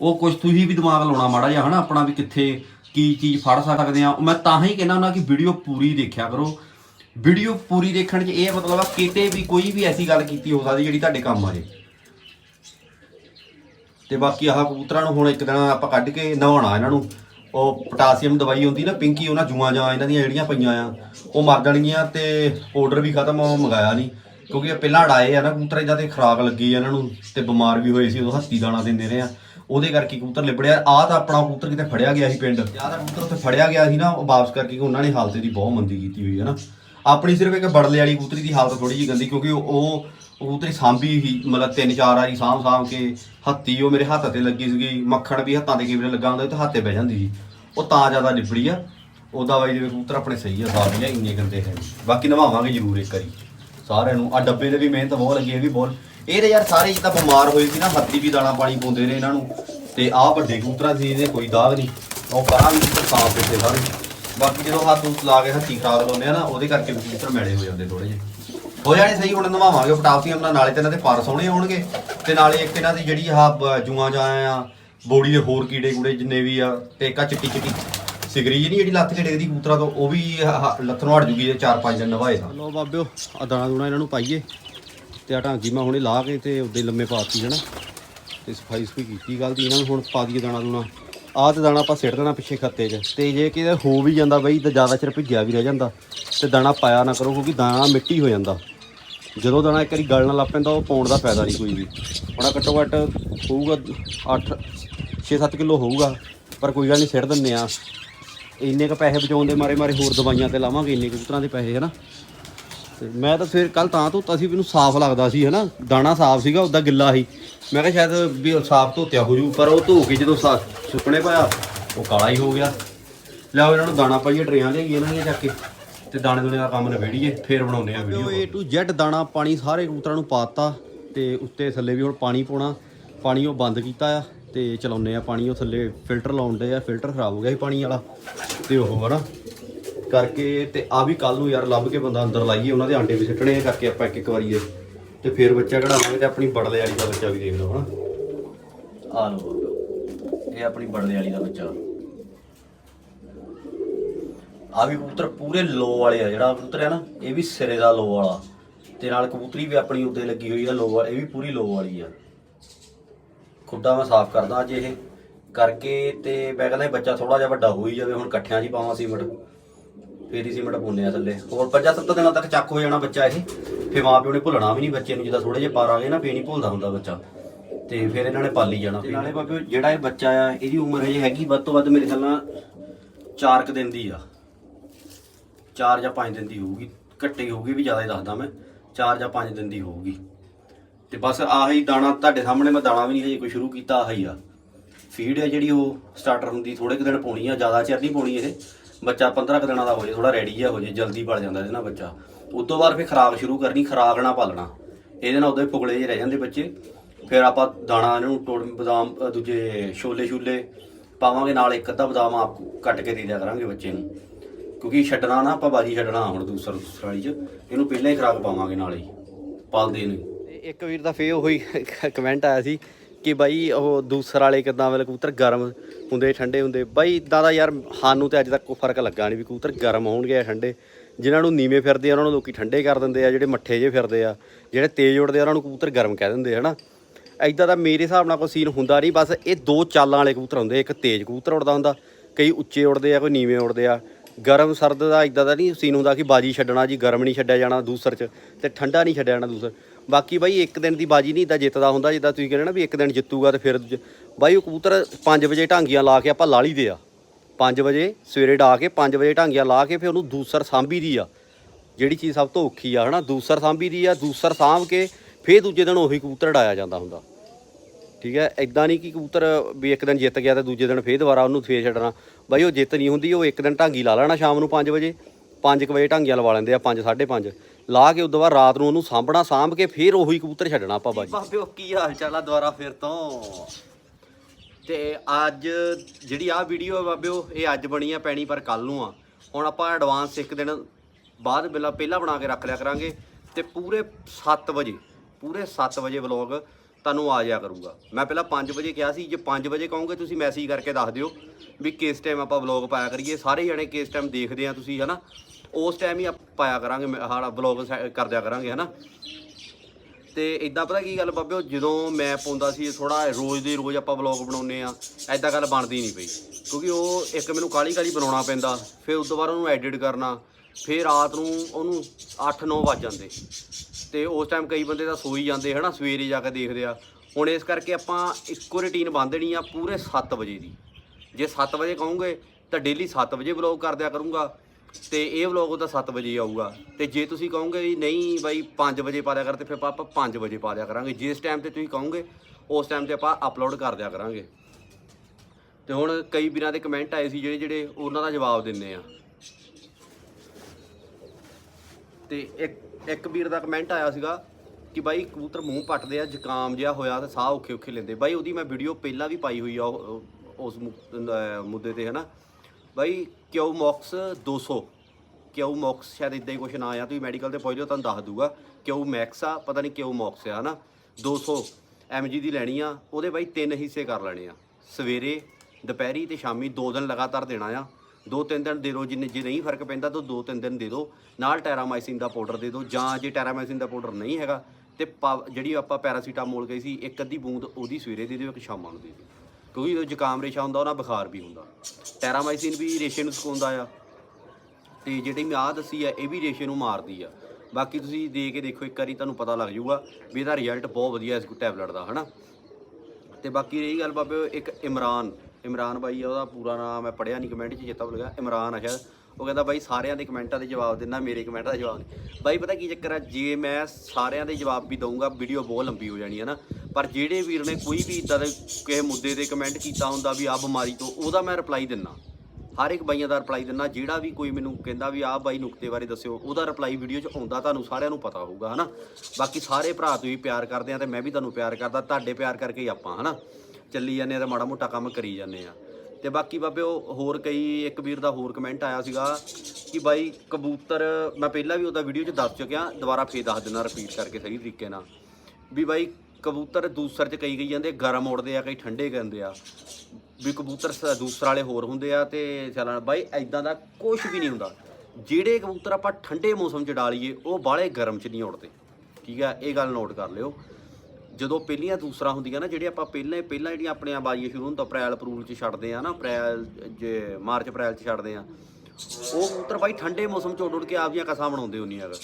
Speaker 1: ਉਹ ਕੁਝ ਤੁਸੀਂ ਵੀ ਦਿਮਾਗ ਲਾਉਣਾ ਮਾੜਾ ਜਿਹਾ, ਹਨਾ? ਆਪਣਾ ਵੀ ਕਿੱਥੇ ਕੀ ਚੀਜ਼ ਫੜ ਸਕਦੇ ਆ। ਮੈਂ ਤਾਂ ਹੀ ਕਹਿੰਦਾ ਹੁੰਦਾ ਕਿ ਵੀਡੀਓ ਪੂਰੀ ਦੇਖਿਆ ਕਰੋ। ਵੀਡੀਓ ਪੂਰੀ ਦੇਖਣ 'ਚ ਇਹ ਮਤਲਬ ਆ ਕਿਤੇ ਵੀ ਕੋਈ ਵੀ ਐਸੀ ਗੱਲ ਕੀਤੀ ਹੋ ਸਕਦੀ ਜਿਹੜੀ ਤੁਹਾਡੇ ਕੰਮ ਆ ਜੇ। ਤੇ ਬਾਕੀ ਆਹ ਕਬੂਤਰਾਂ ਨੂੰ ਹੁਣ ਇੱਕ ਦਿਨ ਆਪਾਂ ਕੱਢ ਕੇ ਨਹਾਉਣਾ ਇਹਨਾਂ ਨੂੰ। ਉਹ ਪੋਟਾਸੀਅਮ ਦਵਾਈ ਹੁੰਦੀ ਨਾ ਪਿੰਕੀ, ਉਹਨਾਂ ਜੂਆਂ ਜਾਂ ਇਹਨਾਂ ਦੀਆਂ ਜਿਹੜੀਆਂ ਪਈਆਂ ਆ, ਉਹ ਮਰ ਜਾਣਗੀਆਂ ਤੇ ਆਰਡਰ ਵੀ ਖਤਮ, ਉਹ ਮੰਗਾਇਆ ਨਹੀਂ। ਕਿਉਂਕਿ ਇਹ ਪਹਿਲਾਂ ਅੜਾਏ ਆ ਨਾ ਕਬੂਤਰ ਇਦਾਂ ਤੇ ਖਰਾਕ ਲੱਗੀ ਆ ਇਹਨਾਂ ਨੂੰ ਤੇ ਬਿਮਾਰ ਵੀ ਹੋਏ ਸੀ, ਉਦੋਂ ਹੱਤੀ ਦਾਣਾ ਦਿੰਦੇ ਰਹੇ ਆ। ਉਹਦੇ ਕਰਕੇ ਕਬੂਤਰ ਲਿਬੜਿਆ। ਆਹ ਤਾਂ ਆਪਣਾ ਕਬੂਤਰ ਕਿਤੇ ਫੜਿਆ ਗਿਆ ਸੀ ਪਿੰਡ। ਯਾਰ ਕਬੂਤਰ ਉੱਥੇ ਫੜਿਆ ਗਿਆ ਸੀ ਨਾ, ਉਹ ਵਾਪਸ ਕਰਕੇ ਉਹਨਾਂ ਨੇ ਹਾਲਤ ਦੀ ਬਹੁਤ ਮੰਦੀ ਕੀਤੀ ਹੋਈ ਹੈ ਨਾ। ਆਪਣੀ ਸਿਰਫ ਇੱਕ ਬੜਲੇ ਵਾਲੀ ਕਬੂਤਰੀ ਦੀ ਹਾਲਤ ਥੋੜੀ ਜਿਹੀ ਗੰਦੀ, ਕਿਉਂਕਿ ਉਹ ਉਹ ਕਬੂਤਰੀ ਸਾਂਭੀ ਹੀ ਮਤਲਬ ਤਿੰਨ ਚਾਰ ਵਾਰੀ ਸਾਂਭ ਸਾਂਭ ਕੇ ਹੱਤੀ ਉਹ ਮੇਰੇ ਹੱਥ ਤੇ ਲੱਗੀ ਸੀਗੀ, ਮੱਖਣ ਵੀ ਹੱਥਾਂ ਤੇ ਕਿਵੇਂ ਲੱਗਾ ਹੁੰਦਾ ਸੀ ਤੇ ਹੱਥੇ ਬਹਿ ਜਾਂਦੀ ਸੀ। ਉਹ ਤਾਂ ਜ਼ਿਆਦਾ ਲਿਬੜੀ ਆ। ਉਹਦਾ ਬਾਈ ਦੇ ਕਬੂਤਰ ਆਪਣੇ ਸਹੀ ਆ ਸਾਰੀਆਂ ਇੰਨੇ ਗੰਦੇ ਹੈ ਬਾਕੀ ਨਵਾਵਾਂਗੇ ਜ਼ਰੂਰ ਇੱਕ ਵਾਰੀ। ਸਾਰਿਆਂ ਨੂੰ। ਆ ਡੱਬੇ ਦੇ ਵੀ ਮਿਹਨਤ ਬਹੁਤ ਲੱਗੀ, ਇਹ ਵੀ ਬਹੁਤ। ਇਹ ਤੇ ਯਾਰ ਸਾਰੇ ਜਿੱਦਾਂ ਬਿਮਾਰ ਹੋਏ ਸੀ ਨਾ, ਹੱਥੀ ਵੀ ਦਾਣਾ ਪਾਣੀ ਪਾਉਂਦੇ ਨੇ ਇਹਨਾਂ ਨੂੰ। ਤੇ ਆਹ ਵੱਡੇ ਕਬੂਤਰਾਂ ਸੀ ਇਹਦੇ ਕੋਈ ਦਾਗ ਨਹੀਂ। ਉਹ ਪਰਾਂ ਵੀ ਸਾਫ਼ ਦਿੱਤੇ ਸਾਰੇ। ਬਾਕੀ ਜਦੋਂ ਹੱਥ ਉੱਤ ਲਾ ਕੇ ਹੱਥੀ ਖਰਾਬ ਲਾਉਂਦੇ ਆ ਨਾ, ਉਹਦੇ ਕਰਕੇ ਵੀ ਕਬੂਤਰ ਮੈਲੇ ਹੋ ਜਾਂਦੇ ਥੋੜੇ ਜਿਹੇ। ਹੋ ਜਾਣੇ ਸਹੀ, ਹੁਣ ਨਵਾਵਾਂਗੇ। ਪਟਾਸੀਅਮ ਨਾਲ ਨਾਲੇ ਤੇ ਇਹਨਾਂ ਦੇ ਪਰ ਸੋਹਣੇ ਹੋਣਗੇ। ਤੇ ਨਾਲੇ ਇੱਕ ਇਹਨਾਂ ਦੀ ਜਿਹੜੀ ਆਹ ਜੂਆਂ ਜਾਂ ਆ ਬੋਡੀ ਦੇ ਹੋਰ ਕੀੜੇ ਕੂੜੇ ਜਿੰਨੇ ਵੀ ਆ, ਤੇ ਇੱਕ ਆਹ ਚਿੱਟੀ ਚਿੱਟੀ ਸਿਗਰੀ ਜਿਹੜੀ ਜਿਹੜੀ ਲੱਤ ਕੇ ਡੇਗਦੀ ਕਬੂਤਰਾਂ ਤੋਂ, ਉਹ ਵੀ ਲੱਥਣੋਂ ਹਟ ਜੂਗੀ ਜੇ ਚਾਰ ਪੰਜ ਦਿਨ ਨਵਾਏ ਤਾਂ। ਲੋ ਬਾਬਿਓ ਆ ਦਾਣਾ ਦੂਣਾ ਇਹਨਾਂ ਨੂੰ ਪਾਈਏ ਤੇ ਆ ਢਾਂਗੀ ਮੈਂ ਹੁਣੇ ਲਾ ਕੇ ਤੇ ਉੱਦੇ ਲੰਮੇ ਪਾਤੀ ਜਣਾ ਤੇ ਸਫ਼ਾਈ ਸਫ਼ਾਈ ਕੀਤੀ ਗੱਲ ਦੀ, ਇਹਨਾਂ ਨੂੰ ਹੁਣ ਪਾ ਦਈਏ ਦਾਣਾ ਦੂਣਾ। ਆਹ ਤੇ ਦਾਣਾ ਆਪਾਂ ਸਿੱਟ ਦੇਣਾ ਪਿੱਛੇ ਖੱਤੇ 'ਚ। ਤੇ ਜੇ ਕਿਤੇ ਹੋ ਵੀ ਜਾਂਦਾ ਬਈ, ਤਾਂ ਜ਼ਿਆਦਾ ਚਿਰ ਭਿੱਜਿਆ ਵੀ ਰਹਿ ਜਾਂਦਾ। ਤੇ ਦਾਣਾ ਪਾਇਆ ਨਾ ਕਰੋ, ਕਿਉਂਕਿ ਦਾਣਾ ਮਿੱਟੀ ਹੋ ਜਾਂਦਾ। ਜਦੋਂ ਦਾਣਾ ਇੱਕ ਵਾਰੀ ਗਲਣ ਲੱਗ ਪੈਂਦਾ, ਉਹ ਪਾਉਣ ਦਾ ਫਾਇਦਾ ਨਹੀਂ ਕੋਈ ਵੀ। ਹੁਣ ਆਹ ਘੱਟੋ ਘੱਟ ਹੋਊਗਾ 8 6-7 ਕਿਲੋ ਹੋਊਗਾ, ਪਰ ਕੋਈ ਗੱਲ ਨਹੀਂ, ਸਿੱਟ ਦਿੰਦੇ ਆ ਇੰਨੇ ਕ ਪੈਸੇ ਬਚਾਉਣ ਦੇ ਮਾਰੇ ਮਾਰੇ ਹੋਰ ਦਵਾਈਆਂ ਤੇ ਲਾਵਾਂਗੇ ਇੰਨੇ ਕਬੂਤਰਾਂ ਦੇ ਪੈਸੇ ਹਨਾ? ਤੇ ਮੈਂ ਤਾਂ ਫਿਰ ਕੱਲ ਤਾਂ ਧੋਤਾ ਸੀ ਮੈਨੂੰ ਸਾਫ਼ ਲੱਗਦਾ ਸੀ ਹਨਾ? ਦਾਣਾ ਸਾਫ਼ ਸੀਗਾ ਉਦਾਂ ਗਿੱਲਾ ਸੀ। ਮੈਂ ਕਿਹਾ ਸ਼ਾਇਦ ਵੀ ਸਾਫ਼ ਧੋਤਿਆ ਹੋ ਜੂ ਪਰ ਉਹ ਧੋ ਕੇ ਜਦੋਂ ਸੁੱਕਣੇ ਪਾਇਆ ਉਹ ਕਾਲਾ ਹੀ ਹੋ ਗਿਆ। ਲਿਆਓ ਇਹਨਾਂ ਨੂੰ ਦਾਣਾ ਪਾਈਏ ਟਰੇਆਂ ਲਿਆਈਏ ਇਹਨਾਂ ਦੀਆਂ ਚੱਕ ਕੇ ਤੇ ਦਾਣੇ ਦੁਣੇ ਦਾ ਕੰਮ ਨਵੇੜੀਏ ਫੇਰ ਬਣਾਉਂਦੇ ਆ ਵੀਡੀਓ A to Z ਦਾਣਾ ਪਾਣੀ ਸਾਰੇ ਕਬੂਤਰਾਂ ਨੂੰ ਪਾਤਾ ਤੇ ਉੱਤੇ ਥੱਲੇ ਵੀ ਹੁਣ ਪਾਣੀ ਪਾਉਣਾ। ਪਾਣੀ ਉਹ ਬੰਦ ਕੀਤਾ ਆ। ਤੇ ਚਲਾਉਂਦੇ ਆ ਪਾਣੀ, ਉਹ ਥੱਲੇ ਫਿਲਟਰ ਲਾਉਂਦੇ ਆ ਫਿਲਟਰ ਖਰਾਬ ਹੋ ਗਿਆ ਸੀ ਪਾਣੀ ਵਾਲਾ। ਤੇ ਉਹ ਹਨਾ, ਕਰਕੇ ਤੇ ਆ ਵੀ ਕੱਲ ਨੂੰ ਯਾਰ ਲੱਭ ਕੇ ਬੰਦਾ ਅੰਦਰ ਲਾਈਏ, ਉਹਨਾਂ ਦੇ ਆਂਡੇ ਵੀ ਸਿੱਟਣੇ ਕਰਕੇ ਆਪਾਂ ਇੱਕ ਇੱਕ ਵਾਰੀ ਇਹ। ਤੇ ਫਿਰ ਬੱਚਾ ਕਢਾਵਾਂਗੇ ਤੇ ਆਪਣੀ ਬੜਲੇ ਵਾਲੀ ਦਾ ਬੱਚਾ ਵੀ ਦੇਖ ਲਓ ਹਨਾ। ਆ ਲਓ ਇਹ ਆਪਣੀ ਬੜਲੇ ਵਾਲੀ ਦਾ ਬੱਚਾ। ਆ ਵੀ ਕਬੂਤਰ ਪੂਰੇ ਲੋ ਵਾਲੇ ਆ, ਜਿਹੜਾ ਕਬੂਤਰ ਹੈ ਨਾ, ਇਹ ਵੀ ਸਿਰੇ ਦਾ ਲੋ ਵਾਲਾ। ਤੇ ਨਾਲ ਕਬੂਤਰੀ ਵੀ ਆਪਣੀ ਉੱਤੇ ਲੱਗੀ ਹੋਈ ਆ, ਲੋ ਵਾਲੀ, ਇਹ ਵੀ ਪੂਰੀ ਲੋ ਵਾਲੀ ਆ। ਖੁੱਡਾ ਮੈਂ ਸਾਫ਼ ਕਰਦਾ ਅੱਜ ਇਹ ਕਰਕੇ ਤੇ ਮੈਂ ਕਹਿੰਦਾ ਇਹ ਬੱਚਾ ਥੋੜਾ ਜਿਹਾ ਵੱਡਾ ਹੋ ਹੀ ਜਾਵੇ, ਹੁਣ ਇਕੱਠਿਆਂ 'ਚ ਹੀ ਪਾਵਾਂ ਸੀਮਟ। ਫੇਰ ਹੀ ਸੀਮਟ ਪਾਉਂਦੇ ਆ ਥੱਲੇ। ਹੋਰ ਪੰਜਾਂ ਸੱਤਾਂ ਦਿਨਾਂ ਤੱਕ ਚੱਕ ਹੋ ਜਾਣਾ ਬੱਚਾ ਇਹ। ਫੇਰ ਮਾਂ ਪਿਓ ਨੇ ਭੁੱਲਣਾ ਵੀ ਨਹੀਂ ਬੱਚੇ ਨੂੰ, ਜਿੱਦਾਂ ਥੋੜੇ ਜਿਹੇ ਪਾਰ ਆ ਗਏ ਨਾ, ਫੇਰ ਨਹੀਂ ਭੁੱਲਦਾ ਹੁੰਦਾ ਬੱਚਾ। ਤੇ ਫਿਰ ਇਹਨਾਂ ਨੇ ਪਾਲੀ ਜਾਣਾ। ਤੇ ਨਾਲੇ ਬਾਬਿਓ ਜਿਹੜਾ ਇਹ ਬੱਚਾ ਆ, ਇਹਦੀ ਉਮਰ ਹਜੇ ਹੈਗੀ, ਵੱਧ ਤੋਂ ਵੱਧ ਮੇਰੇ ਖਿਆਲ ਨਾਲ 4 ਕੁ ਦਿਨ ਦੀ ਆ। 4 ਜਾਂ 5 ਦਿਨ ਦੀ ਹੋਊਗੀ। ਘੱਟੇ ਹੀ ਹੋਊਗੀ, ਵੀ ਜ਼ਿਆਦਾ ਹੀ ਦੱਸਦਾ ਮੈਂ। 4 ਜਾਂ 5 ਦਿਨ ਦੀ ਹੋਊਗੀ। ਤੇ ਬਸ ਆਹੀ ਦਾਣਾ ਤੁਹਾਡੇ ਸਾਹਮਣੇ ਮੈਂ ਦਾਣਾ ਵੀ ਨਹੀਂ ਹਜੇ ਕੋਈ ਸ਼ੁਰੂ ਕੀਤਾ, ਆਹੀ ਆ। ਫੀਡ ਹੈ ਜਿਹੜੀ ਉਹ ਸਟਾਰਟਰ ਹੁੰਦੀ ਥੋੜੇ ਕੁ ਦਿਨ ਪਾਉਣੀ ਆ, ਜ਼ਿਆਦਾ ਚਿਰ ਨਹੀਂ ਪਾਉਣੀ ਇਹ। ਬੱਚਾ 15 ਕੁ ਦਿਨਾਂ ਦਾ ਹੋ ਜੇ ਥੋੜਾ ਰੈਡੀ ਆ ਹੋ ਜੇ, ਜਲਦੀ ਪਲ ਜਾਂਦਾ ਇਹਦੇ ਨਾਲ ਬੱਚਾ। ਉਸ ਤੋਂ ਬਾਅਦ ਫਿਰ ਖਰਾਕ ਸ਼ੁਰੂ ਕਰਨੀ, ਖਰਾਕ ਨਾ ਪਾਲਣਾ। ਇਹਦੇ ਨਾਲ ਉਦੋਂ ਹੀ ਫੁਗਲੇ ਜਿਹੇ ਰਹਿ ਜਾਂਦੇ ਬੱਚੇ। ਫਿਰ ਆਪਾਂ ਦਾਣਾ ਇਹਨੂੰ ਨੂੰ ਟੋੜ ਬਦਾਮ ਦੂਜੇ ਛੋਲੇ ਛੂਲੇ ਪਾਵਾਂਗੇ, ਨਾਲ ਇੱਕ ਅੱਧਾ ਬਦਾਮ ਆਪ ਕੱਟ ਕੇ ਦੇ ਦਿਆ ਕਰਾਂਗੇ ਬੱਚੇ ਨੂੰ। ਕਿਉਂਕਿ ਛੱਡਣਾ ਨਾ, ਆਪਾਂ ਬਾਜੀ ਛੱਡਣਾ ਹੁਣ ਦੂਸਰ ਵਾਲੀ ਚ। ਇਹਨੂੰ ਪਹਿਲਾਂ ਹੀ ਖਰਾਕ ਪਾਵਾਂਗੇ ਨਾਲ ਹੀ, ਪਾਲਦੇ ਨੂੰ। ਇੱਕ ਵੀਰ ਦਾ ਫੇ ਉਹੀ ਕਮੈਂਟ ਆਇਆ ਸੀ ਕਿ ਬਾਈ ਉਹ ਦੂਸਰ ਵਾਲੇ ਕਿਦਾਂ ਵਾਲੇ ਕਬੂਤਰ ਗਰਮ ਹੁੰਦੇ, ਠੰਡੇ ਹੁੰਦੇ। ਬਾਈ ਇਦਾਂ ਦਾ ਯਾਰ ਸਾਨੂੰ ਤੇ ਅੱਜ ਤੱਕ ਕੋਈ ਫ਼ਰਕ ਲੱਗਾ ਨਹੀਂ ਵੀ ਕਬੂਤਰ ਗਰਮ ਹੋਣਗੇ ਜਾਂ ਠੰਡੇ। ਜਿਨ੍ਹਾਂ ਨੂੰ ਨੀਵੇਂ ਫਿਰਦੇ ਆ, ਉਹਨਾਂ ਨੂੰ ਲੋਕੀ ਠੰਡੇ ਕਰ ਦਿੰਦੇ ਆ, ਜਿਹੜੇ ਮੱਠੇ ਜੇ ਫਿਰਦੇ ਆ, ਜਿਹੜੇ ਤੇਜ਼ ਉੱਡਦੇ ਆ, ਉਹਨਾਂ ਨੂੰ ਕਬੂਤਰ ਗਰਮ ਕਹਿ ਦਿੰਦੇ ਆ, ਹਨਾ। ਐਦਾਂ ਦਾ ਮੇਰੇ ਹਿਸਾਬ ਨਾਲ ਕੋਈ ਸੀਨ ਹੁੰਦਾ ਨਹੀਂ ਬਸ ਇਹ ਦੋ ਚਾਲਾਂ ਵਾਲੇ ਕਬੂਤਰ ਹੁੰਦੇ ਇੱਕ ਤੇਜ਼ ਕਬੂਤਰ ਉੱਡਦਾ ਹੁੰਦਾ, ਕਈ ਉੱਚੇ ਉੱਡਦੇ ਆ, ਕੋਈ ਨੀਵੇਂ ਉੱਡਦੇ ਆ। ਗਰਮ ਸਰਦ ਦਾ ਇਦਾਂ ਦਾ ਨਹੀਂ, ਸੀਨ ਹੁੰਦਾ ਕਿ ਬਾਜੀ ਛੱਡਣਾ ਜੀ, ਗਰਮ ਨਹੀਂ ਛੱਡਿਆ ਜਾਣਾ ਦੂਸਰ ਚ ਤੇ ਠੰਡਾ ਨਹੀਂ ਛੱਡਿਆ ਜਾਣਾ ਦੂਸਰ। ਬਾਕੀ ਬਾਈ ਇੱਕ ਦਿਨ ਦੀ ਬਾਜੀ ਨਹੀਂ ਇਦਾਂ ਜਿੱਤਦਾ ਹੁੰਦਾ, ਜਿੱਦਾਂ ਤੁਸੀਂ ਕਹਿੰਦੇ ਨਾ ਵੀ ਇੱਕ ਦਿਨ ਜਿੱਤੂਗਾ ਤੇ ਫਿਰ ਬਾਈ ਉਹ ਕਬੂਤਰ 5 ਵਜੇ ਢਾਂਗੀਆਂ ਲਾ ਕੇ ਆਪਾਂ ਲਾ ਲਈ ਦੇ ਆ। 5 ਵਜੇ, ਸਵੇਰੇ ਡਾ ਕੇ 5 ਵਜੇ ਢਾਂਗੀਆਂ ਲਾ ਕੇ ਫਿਰ ਉਹਨੂੰ ਦੂਸਰ ਸਾਂਭੀ ਦੀ ਆ। ਜਿਹੜੀ ਚੀਜ਼ ਸਭ ਤੋਂ ਔਖੀ ਆ, ਹਨਾ? ਦੂਸਰ ਸਾਂਭੀ ਦੀ ਆ, ਦੂਸਰ ਸਾਂਭ ਕੇ ਫਿਰ ਦੂਜੇ ਦਿਨ ਉਹੀ ਕਬੂਤਰ ਡਾਇਆ ਜਾਂਦਾ ਹੁੰਦਾ। ਠੀਕ ਹੈ? ਐਦਾਂ ਨਹੀਂ ਕਿ ਕਬੂਤਰ ਵੀ ਇੱਕ ਦਿਨ ਜਿੱਤ ਗਿਆ ਤੇ ਦੂਜੇ ਦਿਨ ਫੇਰ ਦੁਬਾਰਾ ਉਹਨੂੰ ਫੇਰ ਛੱਡਣਾ। ਬਾਈ, ਉਹ ਜਿੱਤ ਨਹੀਂ ਹੁੰਦੀ, ਉਹ ਇੱਕ ਦਿਨ ਢਾਂਗੀ ਲਾ ਲੈਣਾ ਸ਼ਾਮ ਨੂੰ 5 ਵਜੇ। 5 ਵਜੇ ਢਾਂਗੀਆਂ ਲਵਾ ਲੈਂਦੇ ਆ 5 5:30 ਲਾ ਕੇ ਉਦੋਂ ਬਾਅਦ ਰਾਤ ਨੂੰ ਉਹਨੂੰ ਸਾਂਭਣਾ, ਸਾਂਭ ਕੇ ਫੇਰ ਉਹੀ ਕਬੂਤਰ ਛੱਡਣਾ ਆਪਾਂ ਬਾਜੀ ਬਾਬਿਓ ਕੀ ਹਾਲ ਚਾਲ ਆ ਦੁਬਾਰਾ ਫੇਰ ਤੋਂ? ਤੇ ਅੱਜ ਜਿਹੜੀ ਆ ਵੀਡੀਓ ਹੈ ਬਾਬਿਓ ਇਹ ਅੱਜ ਬਣੀ ਆ, ਪੈਣੀ ਪਰ ਕੱਲ ਨੂੰ ਆ। ਹੁਣ ਆਪਾਂ ਐਡਵਾਂਸ ਇੱਕ ਦਿਨ ਬਾਅਦ ਬਿਲਾ ਪਹਿਲਾਂ ਬਣਾ ਕੇ ਰੱਖ ਲਿਆ ਕਰਾਂਗੇ। ਤੇ ਪੂਰੇ 7 ਵਜੇ, ਪੂਰੇ 7 ਵਜੇ ਵਲੌਗ ਤੁਹਾਨੂੰ ਆ ਜਾਇਆ ਕਰੂਗਾ। ਮੈਂ ਪਹਿਲਾਂ 5 ਵਜੇ ਕਿਹਾ ਸੀ, ਜੇ 5 ਵਜੇ ਕਹੋਗੇ ਤੁਸੀਂ ਮੈਸੇਜ ਕਰਕੇ ਦੱਸ ਦਿਓ ਵੀ ਕਿਸ ਟਾਈਮ ਆਪਾਂ ਵਲੌਗ ਪਾਇਆ ਕਰੀਏ। ਸਾਰੇ ਜਣੇ ਕਿਸ ਟਾਈਮ ਦੇਖਦੇ ਆ ਤੁਸੀਂ, ਹਨਾ? ਉਸ ਟਾਈਮ ਹੀ ਆਪਾਂ ਪਾਇਆ ਕਰਾਂਗੇ ਹਾਲਾ ਵਲੌਗ ਕਰ ਦਿਆ ਕਰਾਂਗੇ, ਹਨਾ? ਤੇ ਇਦਾਂ ਪਤਾ ਕੀ ਗੱਲ ਬਾਬਿਓ, ਜਦੋਂ ਮੈਂ ਪਾਉਂਦਾ ਸੀ ਥੋੜਾ ਰੋਜ਼ ਦੇ ਰੋਜ਼ ਆਪਾਂ ਵਲੌਗ ਬਣਾਉਨੇ ਆ ਐਦਾਂ ਗੱਲ ਬਣਦੀ ਨਹੀਂ ਪਈ। ਕਿਉਂਕਿ ਉਹ ਇੱਕ ਮੈਨੂੰ ਕਾਲੀ ਕਾਲੀ ਬਣਾਉਣਾ ਪੈਂਦਾ, ਫਿਰ ਉਸ ਤੋਂ ਬਾਅਦ ਉਹਨੂੰ ਐਡਿਟ ਕਰਨਾ ਫਿਰ ਰਾਤ ਨੂੰ ਉਹਨੂੰ 8-9 ਵੱਜ ਜਾਂਦੇ। ਤੇ ਉਸ ਟਾਈਮ ਕਈ ਬੰਦੇ ਤਾਂ ਸੋਈ ਜਾਂਦੇ ਹਨਾ, ਸਵੇਰੇ ਜਾ ਕੇ ਦੇਖਦੇ ਆ। ਹੁਣ ਇਸ ਕਰਕੇ ਆਪਾਂ ਇੱਕੋ ਰੁਟੀਨ ਬੰਦਣੀ ਆ ਪੂਰੇ 7 ਵਜੇ ਦੀ। ਜੇ 7 ਵਜੇ ਕਹੋਗੇ ਤਾਂ ਡੇਲੀ 7 ਵਜੇ ਵਲੌਗ ਕਰ ਦਿਆ ਕਰੂੰਗਾ। ਤੇ ਇਹ ਵਲੌਗ ਉਹਦਾ 7 ਵਜੇ ਹੀ ਆਊਗਾ। ਤੇ ਜੇ ਤੁਸੀਂ ਕਹੋਗੇ ਵੀ ਨਹੀਂ ਬਾਈ 5 ਵਜੇ ਪਾ ਦਿਆ ਕਰ, ਤੇ ਫਿਰ ਆਪਾਂ 5 ਵਜੇ ਪਾ ਦਿਆ ਕਰਾਂਗੇ। ਜਿਸ ਟਾਈਮ ਤੇ ਤੁਸੀਂ ਕਹੋਗੇ, ਉਸ ਟਾਈਮ ਤੇ ਆਪਾਂ ਅਪਲੋਡ ਕਰ ਦਿਆ ਕਰਾਂਗੇ। ਤੇ ਹੁਣ ਕਈ ਵੀਰਾਂ ਦੇ ਕਮੈਂਟ ਆਏ ਸੀ ਜਿਹੜੇ ਜਿਹੜੇ ਉਹਨਾਂ ਦਾ ਜਵਾਬ ਦਿੰਨੇ ਆ। ਤੇ ਇੱਕ ਇੱਕ ਵੀਰ ਦਾ ਕਮੈਂਟ ਆਇਆ ਸੀਗਾ ਕਿ ਬਾਈ ਕਬੂਤਰ ਮੂੰਹ ਪੱਟਦੇ ਆ, ਜ਼ੁਕਾਮ ਜਿਹਾ ਹੋਇਆ ਤੇ ਸਾਹ ਔਖੇ ਔਖੇ ਲੈਂਦੇ। ਬਾਈ ਉਹਦੀ ਮੈਂ ਵੀਡੀਓ ਪਹਿਲਾਂ ਵੀ ਪਾਈ ਹੋਈ ਆ ਉਹ- ਉਸ ਮੁ- ਅਹ, ਮੁੱਦੇ ਤੇ, ਹਨਾ? ਬਾਈ ਕਿਉ ਮੌਕਸ 200 ਕਿਉ ਮੌਕਸ ਸ਼ਾਇਦ ਇਦਾਂ ਹੀ ਕੁਛ ਨਾ ਆਇਆ ਤੁਸੀਂ ਮੈਡੀਕਲ ਤੇ ਪੁੱਛ ਲਿਓ ਤੁਹਾਨੂੰ ਦੱਸ ਦੂਗਾ। ਕਿਉ ਮੈਕਸ ਆ, ਪਤਾ ਨਹੀਂ ਕਿਉ ਮੌਕਸ ਆ, ਹਨਾ? 200 ਐਮਜੀ ਦੀ ਲੈਣੀ ਆ, ਉਹਦੇ ਬਾਈ ਤਿੰਨ ਹਿੱਸੇ ਕਰ ਲੈਣੇ ਆ। ਸਵੇਰੇ, ਦੁਪਹਿਰੀ ਤੇ ਸ਼ਾਮੀ ਦੋ ਦਿਨ ਲਗਾਤਾਰ ਦੇਣਾ ਆ। ਦੋ ਤਿੰਨ ਦਿਨ ਦੇ ਦਿਓ, ਜਿੰਨੇ ਜੇ ਨਹੀਂ ਫ਼ਰਕ ਪੈਂਦਾ ਤਾਂ ਦੋ ਤਿੰਨ ਦਿਨ ਦੇ ਦਿਓ। ਨਾਲ ਟੈਰਾਮਾਈਸਿਨ ਦਾ ਪਾਊਡਰ ਦੇ ਦਿਓ, ਜਾਂ ਜੇ ਟੈਰਾਮਾਈਸਿਨ ਦਾ ਪਾਊਡਰ ਨਹੀਂ ਹੈਗਾ, ਤੇ ਪਾ- ਜਿਹੜੀ ਆਪਾਂ ਪੈਰਾਸੀਟਾਮੋਲ ਗਈ ਸੀ, ਇੱਕ ਅੱਧੀ ਬੂੰਦ ਉਹਦੀ ਸਵੇਰੇ ਦੇ ਦਿਓ, ਇੱਕ ਸ਼ਾਮਾਂ ਨੂੰ ਦੇ ਦਿਓ। ਕਿਉਂਕਿ ਜਦੋਂ ਜ਼ੁਕਾਮ ਰੇਸ਼ਾ ਹੁੰਦਾ, ਉਹਨਾਂ ਬੁਖਾਰ ਵੀ ਹੁੰਦਾ। ਟੈਰਾਮਾਈਸਿਨ ਵੀ ਰੇਸ਼ੇ ਨੂੰ ਸੁਕਾਉਂਦਾ ਆ। ਤੇ ਜਿਹੜੀ ਮੈਂ ਆਹ ਦੱਸੀ ਆ, ਇਹ ਵੀ ਰੇਸ਼ੇ ਨੂੰ ਮਾਰਦੀ ਆ। ਬਾਕੀ ਤੁਸੀਂ ਦੇ ਕੇ ਦੇਖੋ, ਇੱਕ ਵਾਰੀ ਤੁਹਾਨੂੰ ਪਤਾ ਲੱਗ ਜਾਊਗਾ ਵੀ ਇਹਦਾ ਰਿਜ਼ਲਟ ਬਹੁਤ ਵਧੀਆ ਇਸ ਟੈਬਲੇਟ ਦਾ, ਹਨਾ? ਤੇ ਬਾਕੀ ਰਹੀ ਗੱਲ ਬਾਬੇ ਇੱਕ ਇਮਰਾਨ। ਇਮਰਾਨ ਬਾਈ ਆ, ਉਹਦਾ ਪੂਰਾ ਨਾਮ ਮੈਂ ਪੜਿਆ ਨਹੀਂ ਕਮੈਂਟ 'ਚ, ਚੇਤਾ ਭੁੱਲ ਗਿਆ। ਇਮਰਾਨ ਆ ਸ਼ਾਇਦ। ਉਹ ਕਹਿੰਦਾ, ਬਾਈ, ਸਾਰਿਆਂ ਦੇ ਕਮੈਂਟਾਂ ਦੇ ਜਵਾਬ ਦਿੰਦਾ, ਮੇਰੇ ਕਮੈਂਟਾਂ ਦਾ ਜਵਾਬ ਨਹੀਂ। ਬਾਈ, ਪਤਾ ਕੀ ਚੱਕਰ ਆ? ਜੇ ਮੈਂ ਸਾਰਿਆਂ ਦੇ ਜਵਾਬ ਵੀ ਦਊਂਗਾ ਵੀਡੀਓ ਬਹੁਤ ਲੰਬੀ ਹੋ ਜਾਣੀ ਹੈ ਨਾ। ਪਰ ਜਿਹੜੇ ਵੀਰ ਨੇ ਕੋਈ ਵੀ ਇਦਾਂ ਦੇ ਕਿਸੇ ਮੁੱਦੇ ਤੇ ਕਮੈਂਟ ਕੀਤਾ ਹੁੰਦਾ ਵੀ ਆ ਬਿਮਾਰੀ ਤੋਂ, ਉਹਦਾ ਮੈਂ ਰਿਪਲਾਈ ਦਿੰਨਾ ਹਰ ਇੱਕ ਬਾਈਆਂ ਦਾ ਰਿਪਲਾਈ ਦਿੰਨਾ ਜਿਹੜਾ ਵੀ ਕੋਈ ਮੈਨੂੰ ਕਹਿੰਦਾ ਵੀ ਆਹ ਬਾਈ ਨੁਕਤੇ ਬਾਰੇ ਦੱਸਿਓ, ਉਹਦਾ ਰਿਪਲਾਈ ਵੀਡੀਓ 'ਚ ਆਉਂਦਾ, ਤੁਹਾਨੂੰ ਸਾਰਿਆਂ ਨੂੰ ਪਤਾ ਹੋਊਗਾ, ਹਨਾ? ਬਾਕੀ ਸਾਰੇ ਭਰਾ ਤੁਸੀਂ ਪਿਆਰ ਕਰਦੇ ਆ ਤੇ ਮੈਂ ਵੀ ਤੁਹਾਨੂੰ ਪਿਆਰ ਕਰਦਾ, ਤੁਹਾਡੇ ਪਿਆਰ ਕਰਕੇ ਹੀ ਆਪਾਂ, ਹਨਾ? ਚੱਲੀ ਜਾਂਦੇ ਆ ਤੇ ਮਾੜਾ ਮੋਟਾ ਕੰਮ ਕਰੀ ਜਾਂਦੇ ਆ। ਤੇ ਬਾਕੀ ਬਾਬੇ ਉਹ ਹੋਰ ਕਈ, ਇੱਕ ਵੀਰ ਦਾ ਹੋਰ ਕਮੈਂਟ ਆਇਆ ਸੀਗਾ ਕਿ ਬਾਈ ਕਬੂਤਰ, ਮੈਂ ਪਹਿਲਾਂ ਵੀ ਉਹਦਾ ਵੀਡੀਓ 'ਚ ਦੱਸ ਚੁੱਕਿਆ, ਦੁਬਾਰਾ ਫੇਰ ਦੱਸ ਦਿੰਦਾ ਰਿਪੀਟ ਕਰਕੇ ਸਹੀ ਤਰੀਕੇ ਨਾਲ। ਵੀ ਬਾਈ ਕਬੂਤਰ ਦੂਸਰ 'ਚ ਕਈ ਕਈ ਜਾਂਦੇ, ਗਰਮ ਉੜਦੇ ਆ, ਕਈ ਠੰਡੇ ਕਹਿੰਦੇ ਆ। ਵੀ ਕਬੂਤਰ ਸ- ਦੂਸਰਾ ਵਾਲੇ ਹੋਰ ਹੁੰਦੇ ਆ ਤੇ ਚੱਲਣ ਬਾਈ ਐਦਾਂ ਦਾ ਕੁਝ ਵੀ ਨਹੀਂ ਹੁੰਦਾ। ਜਿਹੜੇ ਕਬੂਤਰ ਆਪਾਂ ਠੰਡੇ ਮੌਸਮ 'ਚ ਡਾਲੀਏ, ਉਹ ਬਾਹਲੇ ਗਰਮ 'ਚ ਨਹੀਂ ਉੜਦੇ। ਠੀਕ ਆ? ਇਹ ਗੱਲ ਨੋਟ ਕਰ ਲਿਓ। ਜਦੋਂ ਪਹਿਲੀਆਂ ਦੂਸਰਾ ਹੁੰਦੀਆਂ ਨਾ, ਜਿਹੜੇ ਆਪਾਂ ਪਹਿਲਾਂ ਪਹਿਲਾਂ ਜਿਹੜੀਆਂ ਆਪਣੀਆਂ ਬਾਜ਼ੀਆਂ ਸ਼ੁਰੂ ਹੁੰਦਾ ਅਪ੍ਰੈਲ, ਅਪਰੂਲ 'ਚ ਛੱਡਦੇ ਆ ਨਾ, ਅਪ੍ਰੈਲ ਜੇ ਮਾਰਚ, ਅਪ੍ਰੈਲ 'ਚ ਛੱਡਦੇ ਆ। ਉਹ ਕਬੂਤਰ ਬਾਈ ਠੰਡੇ ਮੌਸਮ 'ਚ ਉੱਡ ਉੱਡ ਕੇ ਆਪਦੀਆਂ ਕਸਾਂ ਬਣਾਉਂਦੇ ਹੁੰਦੀਆਂ ਹੈਗਾ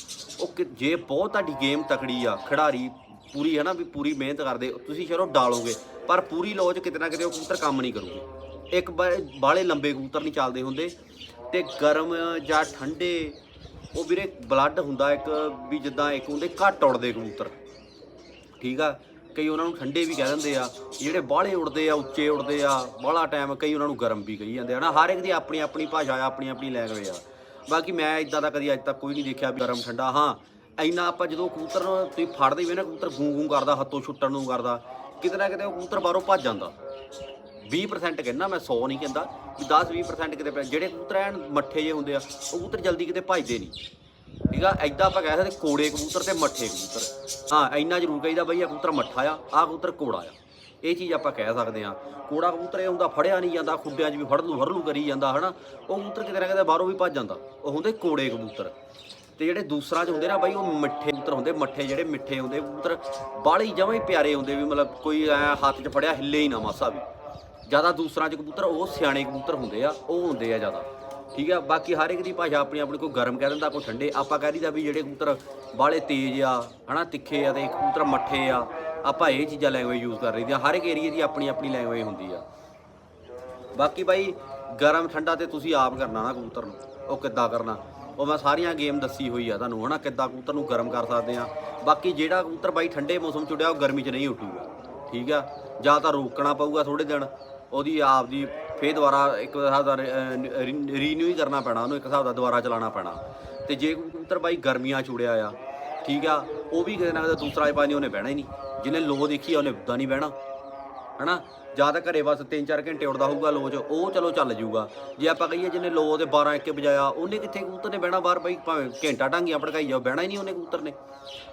Speaker 1: ਉਹ ਕਿ- ਜੇ ਬਹੁਤ ਤੁਹਾਡੀ ਗੇਮ ਤਕੜੀ ਆ, ਖਿਡਾਰੀ, ਪੂਰੀ ਹੈ ਨਾ ਵੀ ਪੂਰੀ ਮਿਹਨਤ ਕਰਦੇ, ਤੁਸੀਂ ਚਲੋ ਡਾਲੋਗੇ, ਪਰ ਪੂਰੀ ਲੋਚ ਕਿਤੇ ਨਾ ਕਿਤੇ ਉਹ ਕਬੂਤਰ ਕੰਮ ਨਹੀਂ ਕਰੂਗੇ। ਇੱਕ ਬਾਲੇ ਲੰਬੇ ਕਬੂਤਰ ਨਹੀਂ ਚੱਲਦੇ ਹੁੰਦੇ, ਤੇ ਗਰਮ ਜਾਂ ਠੰਡੇ, ਉਹ ਵੀਰੇ ਬਲੱਡ ਹੁੰਦਾ ਇੱਕ ਵੀ ਜਿੱਦਾਂ ਇੱਕ ਹੁੰਦੇ ਘੱਟ ਉੱਡਦੇ ਕਬੂਤਰ। ਠੀਕ ਆ? ਕਈ ਉਹਨਾਂ ਨੂੰ ਠੰਡੇ ਵੀ ਕਹਿ ਦਿੰਦੇ ਆ, ਜਿਹੜੇ ਬਾਹਲੇ ਉੜਦੇ ਆ, ਉੱਚੇ ਉੜਦੇ ਆ, ਬਾਹਲਾ ਟਾਈਮ ਕਈ ਉਹਨਾਂ ਨੂੰ ਗਰਮ ਵੀ ਕਹੀ ਜਾਂਦੇ ਆ। ਨਾ ਹਰ ਇੱਕ ਦੀ ਆਪਣੀ ਆਪਣੀ ਭਾਸ਼ਾ ਆ, ਆਪਣੀ ਆਪਣੀ ਲੈਂਗੁਏਜ ਆ। ਬਾਕੀ ਮੈਂ ਇਦਾਂ ਦਾ ਕਦੀ ਅੱਜ ਤੱਕ ਕੋਈ ਨਹੀਂ ਦੇਖਿਆ ਵੀ ਗਰਮ ਠੰਡਾ। ਹਾਂ, ਇੰਨਾ ਆਪਾਂ ਜਦੋਂ ਕਬੂਤਰ ਨੂੰ ਤੁਸੀਂ ਫੜਦੇ ਵੀ ਨਾ, ਕਬੂਤਰ ਗੂੰ ਗੂੰ ਕਰਦਾ, ਹੱਥੋਂ ਛੁੱਟਣ ਨੂੰ ਕਰਦਾ, ਕਿਤੇ ਨਾ ਕਿਤੇ ਉਹ ਕਬੂਤਰ ਬਾਹਰੋਂ ਭੱਜ ਜਾਂਦਾ। 20% ਕਹਿੰਦਾ, ਮੈਂ 100 ਨਹੀਂ ਕਹਿੰਦਾ ਵੀ 10 20% ਕਿਤੇ ਜਿਹੜੇ ਕਬੂਤਰ ਐਨ ਮੱਠੇ ਜੇ ਹੁੰਦੇ ਆ, ਉਹ ਕਬੂਤਰ ਜਲਦੀ ਕਿਤੇ ਭੱਜਦੇ ਨਹੀਂ। ਠੀਕ ਆ? ਐਦਾਂ ਆਪਾਂ ਕਹਿ ਸਕਦੇ ਕੋੜੇ ਕਬੂਤਰ ਤੇ ਮੱਠੇ ਕਬੂਤਰ। ਹਾਂ, ਇੰਨਾ ਜ਼ਰੂਰ ਕਹੀਦਾ ਬਈ ਇਹ ਕਬੂਤਰ ਮੱਠਾ ਆ, ਆਹ ਕਬੂਤਰ ਕੋੜਾ ਆ। ਇਹ ਚੀਜ਼ ਆਪਾਂ ਕਹਿ ਸਕਦੇ ਆ ਕੋੜਾ ਕਬੂਤਰ ਇਹ ਹੁੰਦਾ ਫੜਿਆ ਨਹੀਂ ਜਾਂਦਾ, ਖੁੱਡਿਆਂ 'ਚ ਵੀ ਫੜ ਲੂ ਫੜ ਕਰੀ ਜਾਂਦਾ, ਹਨਾ? ਉਹ ਕਬੂਤਰ ਕਿਤੇ ਨਾ ਕਿਤੇ ਬਾਹਰੋਂ ਵੀ ਭੱਜ ਜਾਂਦਾ। ਉਹ ਹੁੰਦੇ ਕੋੜੇ ਕਬੂਤਰ। ਤੇ ਜਿਹੜੇ ਦੂਸਰਾ ਚ ਹੁੰਦੇ ਨਾ ਬਾਈ, ਉਹ ਮਿੱਠੇ ਕਬੂਤਰ ਹੁੰਦੇ, ਮੱਠੇ ਜਿਹੜੇ ਮਿੱਠੇ ਹੁੰਦੇ ਕਬੂਤਰ, ਬਾਹਲੇ ਜਮਾਂ ਹੀ ਪਿਆਰੇ ਹੁੰਦੇ ਵੀ ਮਤਲਬ ਕੋਈ ਐ ਹੱਥ 'ਚ ਫੜਿਆ ਹਿੱਲੇ ਹੀ ਨਾ ਮਾਸਾ ਵੀ। ਜ਼ਿਆਦਾ ਦੂਸਰਾ ਚ ਕਬੂਤਰ, ਉਹ ਸਿਆਣੇ ਕਬੂਤਰ ਹੁੰਦੇ ਆ, ਉਹ ਹੁੰਦੇ ਆ ਜ਼ਿਆਦਾ। ਠੀਕ ਆ? ਬਾਕੀ ਹਰ ਇੱਕ ਦੀ ਭਾਸ਼ਾ ਆਪਣੀ ਆਪਣੀ, ਕੋਈ ਗਰਮ ਕਹਿ ਦਿੰਦਾ, ਕੋਈ ਠੰਡੇ। ਆਪਾਂ ਕਹਿ ਦਈਦਾ ਵੀ ਜਿਹੜੇ ਕਬੂਤਰ ਬਾਹਲੇ ਤੇਜ਼ ਆ, ਹਨਾ, ਤਿੱਖੇ ਆ ਤੇ ਕਬੂਤਰ ਮੱਠੇ ਆ, ਆਪਾਂ ਇਹ ਚੀਜ਼ਾਂ ਲੈਂਗੁਏਜ ਯੂਜ਼ ਕਰ ਰਹੀਆਂ ਹਰ ਇੱਕ ਏਰੀਆ ਦੀ ਆਪਣੀ ਆਪਣੀ ਲੈਂਗੁਏਜ ਹੁੰਦੀ ਆ। ਬਾਕੀ ਬਾਈ, ਗਰਮ ਠੰਡਾ ਤੇ ਤੁਸੀਂ ਆਪ ਕਰਨਾ ਨਾ ਕਬੂਤਰ ਨੂੰ। ਉਹ ਕਿੱਦਾਂ ਕਰਨਾ? ਉਹ ਮੈਂ ਸਾਰੀਆਂ ਗੇਮ ਦੱਸੀ ਹੋਈ ਆ ਤੁਹਾਨੂੰ, ਹਨਾ, ਕਿੱਦਾਂ ਕਬੂਤਰ ਨੂੰ ਗਰਮ ਕਰ ਸਕਦੇ ਆ। ਬਾਕੀ ਜਿਹੜਾ ਕਬੂਤਰ ਬਾਈ ਠੰਡੇ ਮੌਸਮ ਚ ਉੱਡਿਆ, ਉਹ ਗਰਮੀ ਚ ਨਹੀਂ ਉੱਠੂਗਾ ਠੀਕ ਆ? ਜਾਂ ਤਾਂ ਰੋਕਣਾ ਪਊਗਾ ਥੋੜੇ ਦਿਨ, ਉਹਦੀ ਆਪ ਦੀ ਫੇਰ ਦੁਬਾਰਾ ਇੱਕ ਹਿਸਾਬ ਦਾ ਰੀਨਿਊ ਹੀ ਕਰਨਾ ਪੈਣਾ, ਉਹਨੂੰ ਇੱਕ ਹਿਸਾਬ ਦਾ ਦੁਬਾਰਾ ਚਲਾਉਣਾ ਪੈਣਾ। ਤੇ ਜੇ ਕਬੂਤਰ ਬਾਈ ਗਰਮੀਆਂ ਚ ਆ, ਠੀਕ ਆ, ਉਹ ਵੀ ਕਿਤੇ ਨਾ ਕਿਤੇ ਦੂਸਰਾ ਪਾਣੀ ਉਹਨੇ ਬਹਿਣਾ ਹੀ ਨਹੀਂ। ਜਿਹਨੇ ਲੋ ਦੇਖੀ ਆ, ਉਹਨੇ ਉਦਾਂ ਨਹੀਂ ਬਹਿਣਾ। ਹਨਾ? ਜਾਂ ਤਾਂ ਘਰੇ ਬਸ 3-4 ਘੰਟੇ ਉੱਡਦਾ ਹੋਊਗਾ ਲੋਚ ਉਹ ਚਲੋ ਚੱਲ ਜੂਗਾ। ਜੇ ਆਪਾਂ ਕਹੀਏ ਜਿਹਨੇ ਲੋ ਤੇ 12 ਇੱਕੇ ਵਜਾਇਆ ਉਹਨੇ ਕਿੱਥੇ ਕਬੂਤਰ ਨੇ ਬਹਿਣਾ ਬਾਹਰ? ਬਈ ਭਾਵੇਂ ਘੰਟਾ ਢਾਂਗੀਆਂ ਭੜਕਾਈ ਜਾਓ, ਬਹਿਣਾ ਹੀ ਨਹੀਂ ਉਹਨੇ ਕਬੂਤਰ ਨੇ।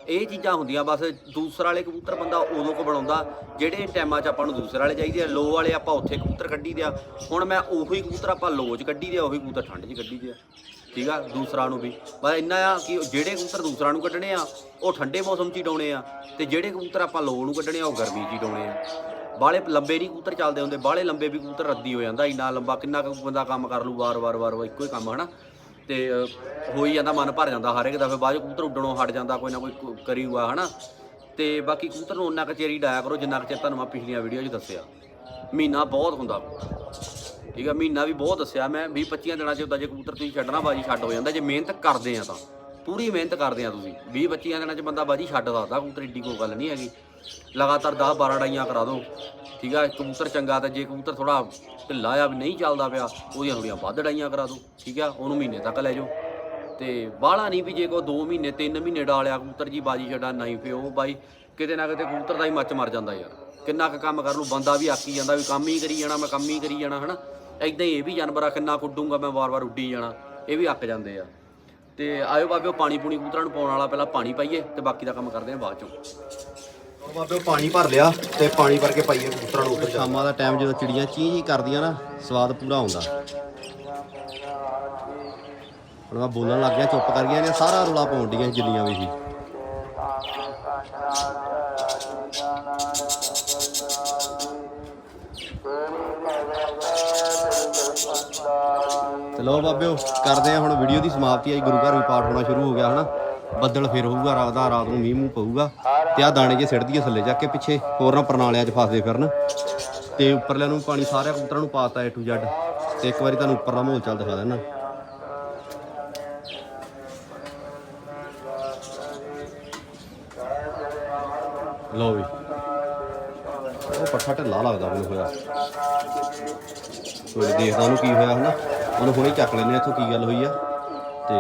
Speaker 1: ਇਹ ਚੀਜ਼ਾਂ ਹੁੰਦੀਆਂ, ਬਸ ਦੂਸਰਾ ਵਾਲੇ ਕਬੂਤਰ ਬੰਦਾ ਉਦੋਂ ਕੋ ਬਣਾਉਂਦਾ, ਜਿਹੜੇ ਟਾਈਮਾਂ 'ਚ ਆਪਾਂ ਨੂੰ ਦੂਸਰੇ ਵਾਲੇ ਚਾਹੀਦੇ ਆ। ਲੋ ਵਾਲੇ ਆਪਾਂ ਉੱਥੇ ਕਬੂਤਰ ਕੱਢੀ ਦੇ ਆ ਹੁਣ ਮੈਂ ਉਹੀ ਕਬੂਤਰ ਆਪਾਂ ਲੋ 'ਚ ਕੱਢੀ ਦੇ ਆ ਉਹੀ ਕਬੂਤਰ ਠੰਡ 'ਚ ਕੱਢੀ ਦੇ ਆ ਠੀਕ ਆ? ਦੂਸਰਾ ਨੂੰ ਵੀ। ਬਸ ਇੰਨਾ ਆ ਕਿ ਜਿਹੜੇ ਕਬੂਤਰ ਦੂਸਰਾ ਨੂੰ ਕੱਢਣੇ ਆ, ਉਹ ਠੰਡੇ ਮੌਸਮ 'ਚ ਹੀ ਡਾਉਣੇ ਆ। ਤੇ ਜਿਹੜੇ ਕਬੂਤਰ ਆਪਾਂ ਲੋ ਨੂੰ ਕੱਢਣੇ ਆ, ਉਹ ਗਰਮੀ 'ਚ ਹੀ ਡਾਉਣੇ ਆ। ਬਾਲੇ ਲੰਬੇ ਨਹੀਂ ਕਬੂਤਰ ਚੱਲਦੇ ਹੁੰਦੇ ਬਾਲੇ ਲੰਬੇ ਵੀ ਕਬੂਤਰ ਰੱਦੀ ਹੋ ਜਾਂਦਾ ਇੰਨਾ ਲੰਬਾ ਕਿੰਨਾ ਕੁ ਬੰਦਾ ਕੰਮ ਕਰ ਲੂ ਵਾਰ ਵਾਰ ਵਾਰ ਵਾਰ ਇੱਕੋ ਹੀ ਕੰਮ ਹਨਾ? ਤੇ ਅਹ, ਹੋ ਹੀ ਜਾਂਦਾ ਮਨ ਭਰ ਜਾਂਦਾ ਹਰ ਇੱਕ ਦਫੇ ਬਾਅਦ 'ਚ ਕਬੂਤਰ ਉੱਡਣੋਂ ਹਟ ਜਾਂਦਾ ਕੋਈ ਨਾ ਕੋਈ ਕ- ਕਰੀ ਹੋਆ ਹਨਾ? ਤੇ ਬਾਕੀ ਕਬੂਤਰ ਨੂੰ ਉਹਨਾਂ ਕਚੇਰੀ ਡਾਇਆ ਕਰੋ ਜਿੰਨਾ ਕੁ ਚਿਰ ਤੁਹਾਨੂੰ ਮੈਂ ਪਿਛਲੀਆਂ ਵੀਡੀਓ 'ਚ ਦੱਸਿਆ। ਮਹੀਨਾ ਬਹੁਤ ਹੁੰਦਾ। ਠੀਕ ਆ ਮਹੀਨਾ ਵੀ ਬਹੁਤ ਦੱਸਿਆ ਮੈਂ 20 25 ਦਿਨਾਂ 'ਚ ਹੁੰਦਾ ਜੇ ਕਬੂਤਰ ਤੁਸੀਂ ਛੱਡਣਾ ਬਾਜੀ ਛੱਡ ਹੋ ਜਾਂਦਾ ਜੇ ਮਿਹਨਤ ਕਰਦੇ ਆ ਤਾਂ। ਪੂਰੀ ਮਿਹਨਤ ਕਰਦੇ ਆ ਤੁਸੀਂ। 20 25 ਦਿਨਾਂ 'ਚ ਬੰਦਾ ਬਾਜੀ ਛੱਡ ਸਕਦਾ ਕਬੂਤਰ ਏਡੀ ਕੋਈ ਗੱਲ ਨਹੀਂ ਹੈਗੀ। ਲਗਾਤਾਰ 10 12 ਡਾਈਆਂ ਕਰਾ ਦਿਓ। ਠੀਕ ਆ, ਕਬੂਤਰ ਚੰਗਾ ਤਾਂ ਜੇ ਕਬੂਤਰ ਥੋੜਾ ਢਿੱਲਾ ਆ ਵੀ ਨਹੀਂ ਚੱਲਦਾ ਪਿਆ, ਉਹਦੀਆਂ ਥੋੜੀਆਂ ਵੱਧ ਡਾਈਆਂ ਕਰਾ ਦਿਓ, ਠੀਕ ਆ, ਉਹਨੂੰ ਮਹੀਨੇ ਤੱਕ ਲੈ ਜਾਓ। ਤੇ ਬਾਹਲਾ ਨਹੀਂ ਵੀ ਜੇ ਕੋ 2 ਮਹੀਨੇ 3 ਮਹੀਨੇ ਡਾਲਿਆ ਕਬੂਤਰ ਜੀ, ਬਾਜੀ ਛੱਡਾ ਨਹੀਂ ਪਿਓ ਬਾਈ, ਕਿਤੇ ਨਾ ਕਿਤੇ ਕਬੂਤਰ ਦਾ ਹੀ ਮੱਚ ਮਰ ਜਾਂਦਾ ਯਾਰ। ਕਿੰਨਾ ਕੁ ਕੰਮ ਕਰ ਲੂ ਬੰਦਾ ਵੀ ਆਕੀ ਜਾਂਦਾ ਵੀ ਕੰਮ ਹੀ ਕਰੀ ਜਾਣਾ, ਮੈਂ ਕੰਮ ਹੀ ਕਰੀ ਜਾਣਾ, ਹਨਾ? ਐਦਾਂ ਹੀ ਇਹ ਵੀ ਜਾਨਵਰ ਆ, ਕਿੰਨਾ ਕੁੱਡੂਗਾ ਮੈਂ ਵਾਰ-ਵਾਰ ਉੱਡੀ ਜਾਣਾ, ਇਹ ਵੀ ਅੱਕ ਜਾਂਦੇ ਆ। ਤੇ ਆਇਓ ਬਾਬਿਓ, ਪਾਣੀ ਪੂਣੀ ਕਬੂਤਰਾਂ ਨੂੰ ਪਾਉਣ ਵਾਲਾ, ਪਹਿਲਾਂ ਪਾਣੀ ਪਾਈਏ ਤੇ ਬਾਕੀ ਦਾ ਕੰਮ ਕਰਦੇ ਆ ਬਾਅਦ ਚੋਂ। ਬਾਬੇ ਪਾਣੀ ਭਰ ਲਿਆ ਤੇ ਪਾਣੀ ਭਰ ਕੇ ਪਾਈਏ ਕਬੂਤਰਾਂ ਨੂੰ ਉੱਪਰ ਸ਼ਾਮਾਂ ਦਾ ਟਾਈਮ ਜਦੋਂ ਚਿੜੀਆਂ ਚੀਂ ਚੀਂ ਕਰਦੀਆਂ ਨਾ, ਸਵਾਦ ਪੂਰਾ ਆਉਂਦਾ। ਹੁਣ ਮੈਂ ਬੋਲਣ ਲੱਗ ਗਿਆ, ਚੁੱਪ ਕਰ ਗਿਆ ਨੇ ਸਾਰਾ ਰੋਲਾ ਪਾਉਣ ਡੀਆਂ ਜਿੰਨੀਆਂ ਵੀ ਸੀ। ਤੇ ਲਓ ਬਾਬਿਓ, ਕਰਦੇ ਆ ਹੁਣ ਵੀਡੀਓ ਦੀ ਸਮਾਪਤੀ ਆਈ ਗੁਰੂ ਘਰ ਵੀ ਪਾਠ ਹੋਣਾ ਸ਼ੁਰੂ ਹੋ ਗਿਆ, ਹਨਾ? ਬੱਦਲ ਫਿਰ ਹੋਊਗਾ, ਰਾਤ ਦਾ ਰਾਤ ਨੂੰ ਮੀਂਹ ਮੂੰਹ ਪਊਗਾ ਤੇ ਆ ਦਾਣੇ ਜੇ ਸਿੱਟਦੀ ਥੱਲੇ ਜਾ ਕੇ ਪਿੱਛੇ, ਹੋਰ ਨਾ ਪ੍ਰਣਾਲਿਆਂ 'ਚ ਫਸਦੇ ਫਿਰਨ। ਤੇ ਉੱਪਰਲਿਆਂ ਨੂੰ ਪਾਣੀ ਸਾਰਿਆਂ ਕਬੂਤਰਾਂ ਨੂੰ ਪਾਤਾ ਏ ਟੂ ਜ਼ੈਡ ਤੇ ਇੱਕ ਵਾਰੀ ਤੁਹਾਨੂੰ ਉੱਪਰਲਾ ਮਾਹੌਲ ਚੱਲ ਦਿਖਾ ਦੇਣਾ ਲਓ ਵੀ। ਉਹ ਪੱਠਾ ਢਿੱਲਾ ਲੱਗਦਾ ਮੈਨੂੰ ਹੋਇਆ। ਕੋਈ ਦੇਖਦਾ ਉਹਨੂੰ ਕੀ ਹੋਇਆ ਹਨਾ। ਉਹਨੂੰ ਹੁਣੇ ਚੱਕ ਲੈਨੇ ਇੱਥੋਂ ਕੀ ਗੱਲ ਹੋਈ ਆ। ਤੇ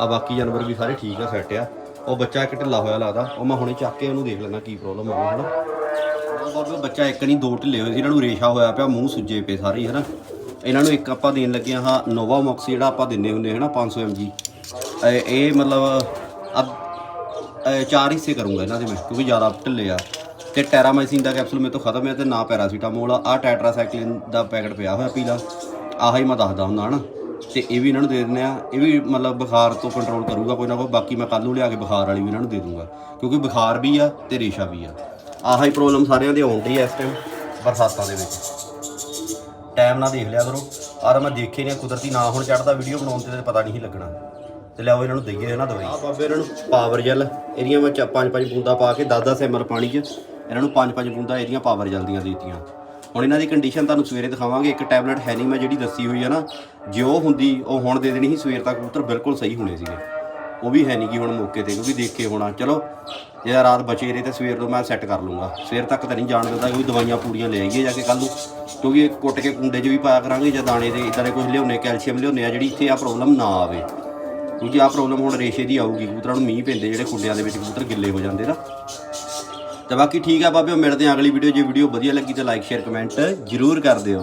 Speaker 1: ਆ ਬਾਕੀ ਜਾਨਵਰ ਵੀ ਸਾਰੇ ਠੀਕ ਆ ਸੈੱਟ ਆ। ਉਹ ਬੱਚਾ ਇੱਕ ਢਿੱਲਾ ਹੋਇਆ ਲੱਗਦਾ। ਉਹ ਮੈਂ ਹੁਣੇ ਚੱਕ ਕੇ ਉਹਨੂੰ ਦੇਖ ਲੈਣਾ ਕੀ ਪ੍ਰੋਬਲਮ ਆ ਗਈ ਹਨਾ ਉਹ ਬਾਬੇ ਬੱਚਾ ਇੱਕ ਨਹੀਂ, ਦੋ ਢਿੱਲੇ ਹੋਏ ਸੀ। ਇਹਨਾਂ ਨੂੰ ਰੇਸ਼ਾ ਹੋਇਆ ਪਿਆ, ਮੂੰਹ ਸੁੱਜੇ ਪਏ ਸਾਰੇ ਹੀ ਹਨਾ? ਇਹਨਾਂ ਨੂੰ ਇੱਕ ਆਪਾਂ ਦੇਣ ਲੱਗੇ ਹਾਂ ਨੋਵਾ ਮੌਕਸ ਜਿਹੜਾ ਆਪਾਂ ਦਿੰਨੇ ਹੁੰਦੇ, ਹਨਾ 500 mg ਇਹ ਇਹ ਮਤਲਬ ਅਬ ਚਾਰ ਹਿੱਸੇ ਕਰੂੰਗਾ ਇਹਨਾਂ ਦੇ ਮੈਂ, ਕਿਉਂਕਿ ਜ਼ਿਆਦਾ ਢਿੱਲੇ ਆ। ਤੇ ਟੈਰਾਮਾਈਸਿਨ ਦਾ ਕੈਪਸੂਲ ਮੇਰੇ ਤੋਂ ਖਤਮ ਹੈ ਤੇ ਨਾ ਪੈਰਾਸੀਟਾਮੋਲ ਆ। ਆਹ ਟੈਟਰਾਸਾਈਕਲਿਨ ਦਾ ਪੈਕਟ ਪਿਆ ਹੋਇਆ ਪੀਲਾ। ਆਹ ਹੀ ਮੈਂ ਦੱਸਦਾ ਹੁੰਦਾ, ਹਨਾ? ਤੇ ਇਹ ਵੀ ਇਹਨਾਂ ਨੂੰ ਦੇ ਦਿੰਦੇ ਆ। ਇਹ ਵੀ ਮਤਲਬ ਬੁਖਾਰ ਤੋਂ ਕੰਟਰੋਲ ਕਰੂਗਾ ਕੋਈ ਨਾ ਕੋਈ। ਬਾਕੀ ਮੈਂ ਕੱਲ ਨੂੰ ਲਿਆ ਕੇ ਬੁਖਾਰ ਵਾਲੀ ਵੀ ਇਹਨਾਂ ਨੂੰ ਦੇ ਦੂੰਗਾ। ਕਿਉਂਕਿ ਬੁਖਾਰ ਵੀ ਆ ਤੇ ਰੇਸ਼ਾ ਵੀ ਆ। ਆਹ ਹੀ ਪ੍ਰੋਬਲਮ ਸਾਰਿਆਂ ਦੇ ਆਉਣ ਡਈ ਆ ਇਸ ਟਾਈਮ ਬਰਸਾਤਾਂ ਦੇ ਵਿੱਚ। ਟਾਈਮ ਨਾਲ ਦੇਖ ਲਿਆ ਕਰੋ। ਆਹ ਮੈਂ ਦੇਖੇ ਨੇ ਕੁਦਰਤੀ ਨਾ ਹੁਣ ਚੜਦਾ ਵੀਡੀਓ ਬਣਾਉਣ ਤੇ ਪਤਾ ਨਹੀਂ ਲੱਗਣਾ। ਤੇ ਲਿਆਓ ਇਹਨਾਂ ਨੂੰ ਦਈਏ ਇਹਨਾਂ ਦਵਾਈ। ਆ ਬਾਬੇ ਇਹਨਾਂ ਨੂੰ ਪਾਵਰ ਜੈਲ ਇਹਦੀਆਂ ਮੈਂ 5-5 ਬੂੰਦਾਂ ਪਾ ਕੇ 10-10 ml ਪਾਣੀ 'ਚ। ਇਹਨਾਂ ਨੂੰ 5-5 ਬੂੰਦਾਂ ਇਹਦੀਆਂ ਪਾਵਰ ਜੈਲ ਦੀਆਂ ਦਿੱਤੀਆਂ। ਹੁਣ ਇਹਨਾਂ ਦੀ ਕੰਡੀਸ਼ਨ ਤੁਹਾਨੂੰ ਸਵੇਰੇ ਦਿਖਾਵਾਂਗੇ। ਇੱਕ ਟੈਬਲੇਟ ਹੈ ਨਹੀਂ, ਮੈਂ ਜਿਹੜੀ ਦੱਸੀ ਹੋਈ ਹੈ ਨਾ, ਜੇ ਉਹ ਹੁੰਦੀ, ਉਹ ਹੁਣ ਦੇ ਦੇਣੀ ਸੀ ਸਵੇਰ ਤੱਕ ਕਬੂਤਰ, ਬਿਲਕੁਲ ਸਹੀ ਹੋਣੇ ਸੀਗੇ। ਉਹ ਵੀ ਹੈ ਨਹੀਂ ਕਿ ਹੁਣ ਮੌਕੇ ਤੇ, ਕਿਉਂਕਿ ਦੇਖ ਕੇ ਹੋਣਾ। ਚਲੋ, ਜੇ ਰਾਤ ਬਚੇ ਰਹੇ ਤਾਂ ਸਵੇਰ ਨੂੰ ਮੈਂ ਸੈੱਟ ਕਰ ਲੂੰਗਾ। ਸਵੇਰ ਤੱਕ ਤਾਂ ਨਹੀਂ ਜਾਣ ਦਿੰਦਾ ਕਿਉਂਕਿ ਦਵਾਈਆਂ ਪੂਰੀਆਂ ਲੈ ਆਈਏ ਜਾ ਕੇ ਕੱਲ ਨੂੰ। ਕਿਉਂਕਿ ਇਹ ਕੁੱਟ ਕੇ ਕੁੰਡੇ 'ਚ ਵੀ ਪਾਇਆ ਕਰਾਂਗੇ ਜਾਂ ਦਾਣੇ ਦੇ ਇਦਾਂ ਦੇ ਕੁਝ ਲਿਆਉਣੇ, ਕੈਲਸ਼ੀਅਮ ਲਿਆਉਣੇ ਆ, ਜਿਹੜੀ ਇੱਥੇ ਆ ਪ੍ਰੋਬਲਮ ਨਾ ਆਵੇ। ਕਿਉਂਕਿ ਆ ਪ੍ਰੋਬਲਮ ਹੁਣ ਰੇਸ਼ੇ ਦੀ ਆਊਗੀ, ਕਬੂਤਰਾਂ ਨੂੰ ਮੀਂਹ ਪੈਂਦੇ ਜਿਹੜੇ ਕੁੰਡਿਆਂ ਦੇ ਵਿੱਚ ਕਬੂਤਰ ਗਿੱਲੇ ਹੋ ਜਾਂਦੇ ਨਾ। ਤੇ ਬਾਕੀ ਠੀਕ ਆ ਬਾਬਿਓ ਮਿਲਦੇ ਆ ਅਗਲੀ ਵੀਡੀਓ ਜੇ ਵੀਡੀਓ ਵਧੀਆ ਲੱਗੀ ਤਾਂ ਲਾਈਕ ਸ਼ੇਅਰ ਕਮੈਂਟ ਜ਼ਰੂਰ ਕਰ ਦਿਓ।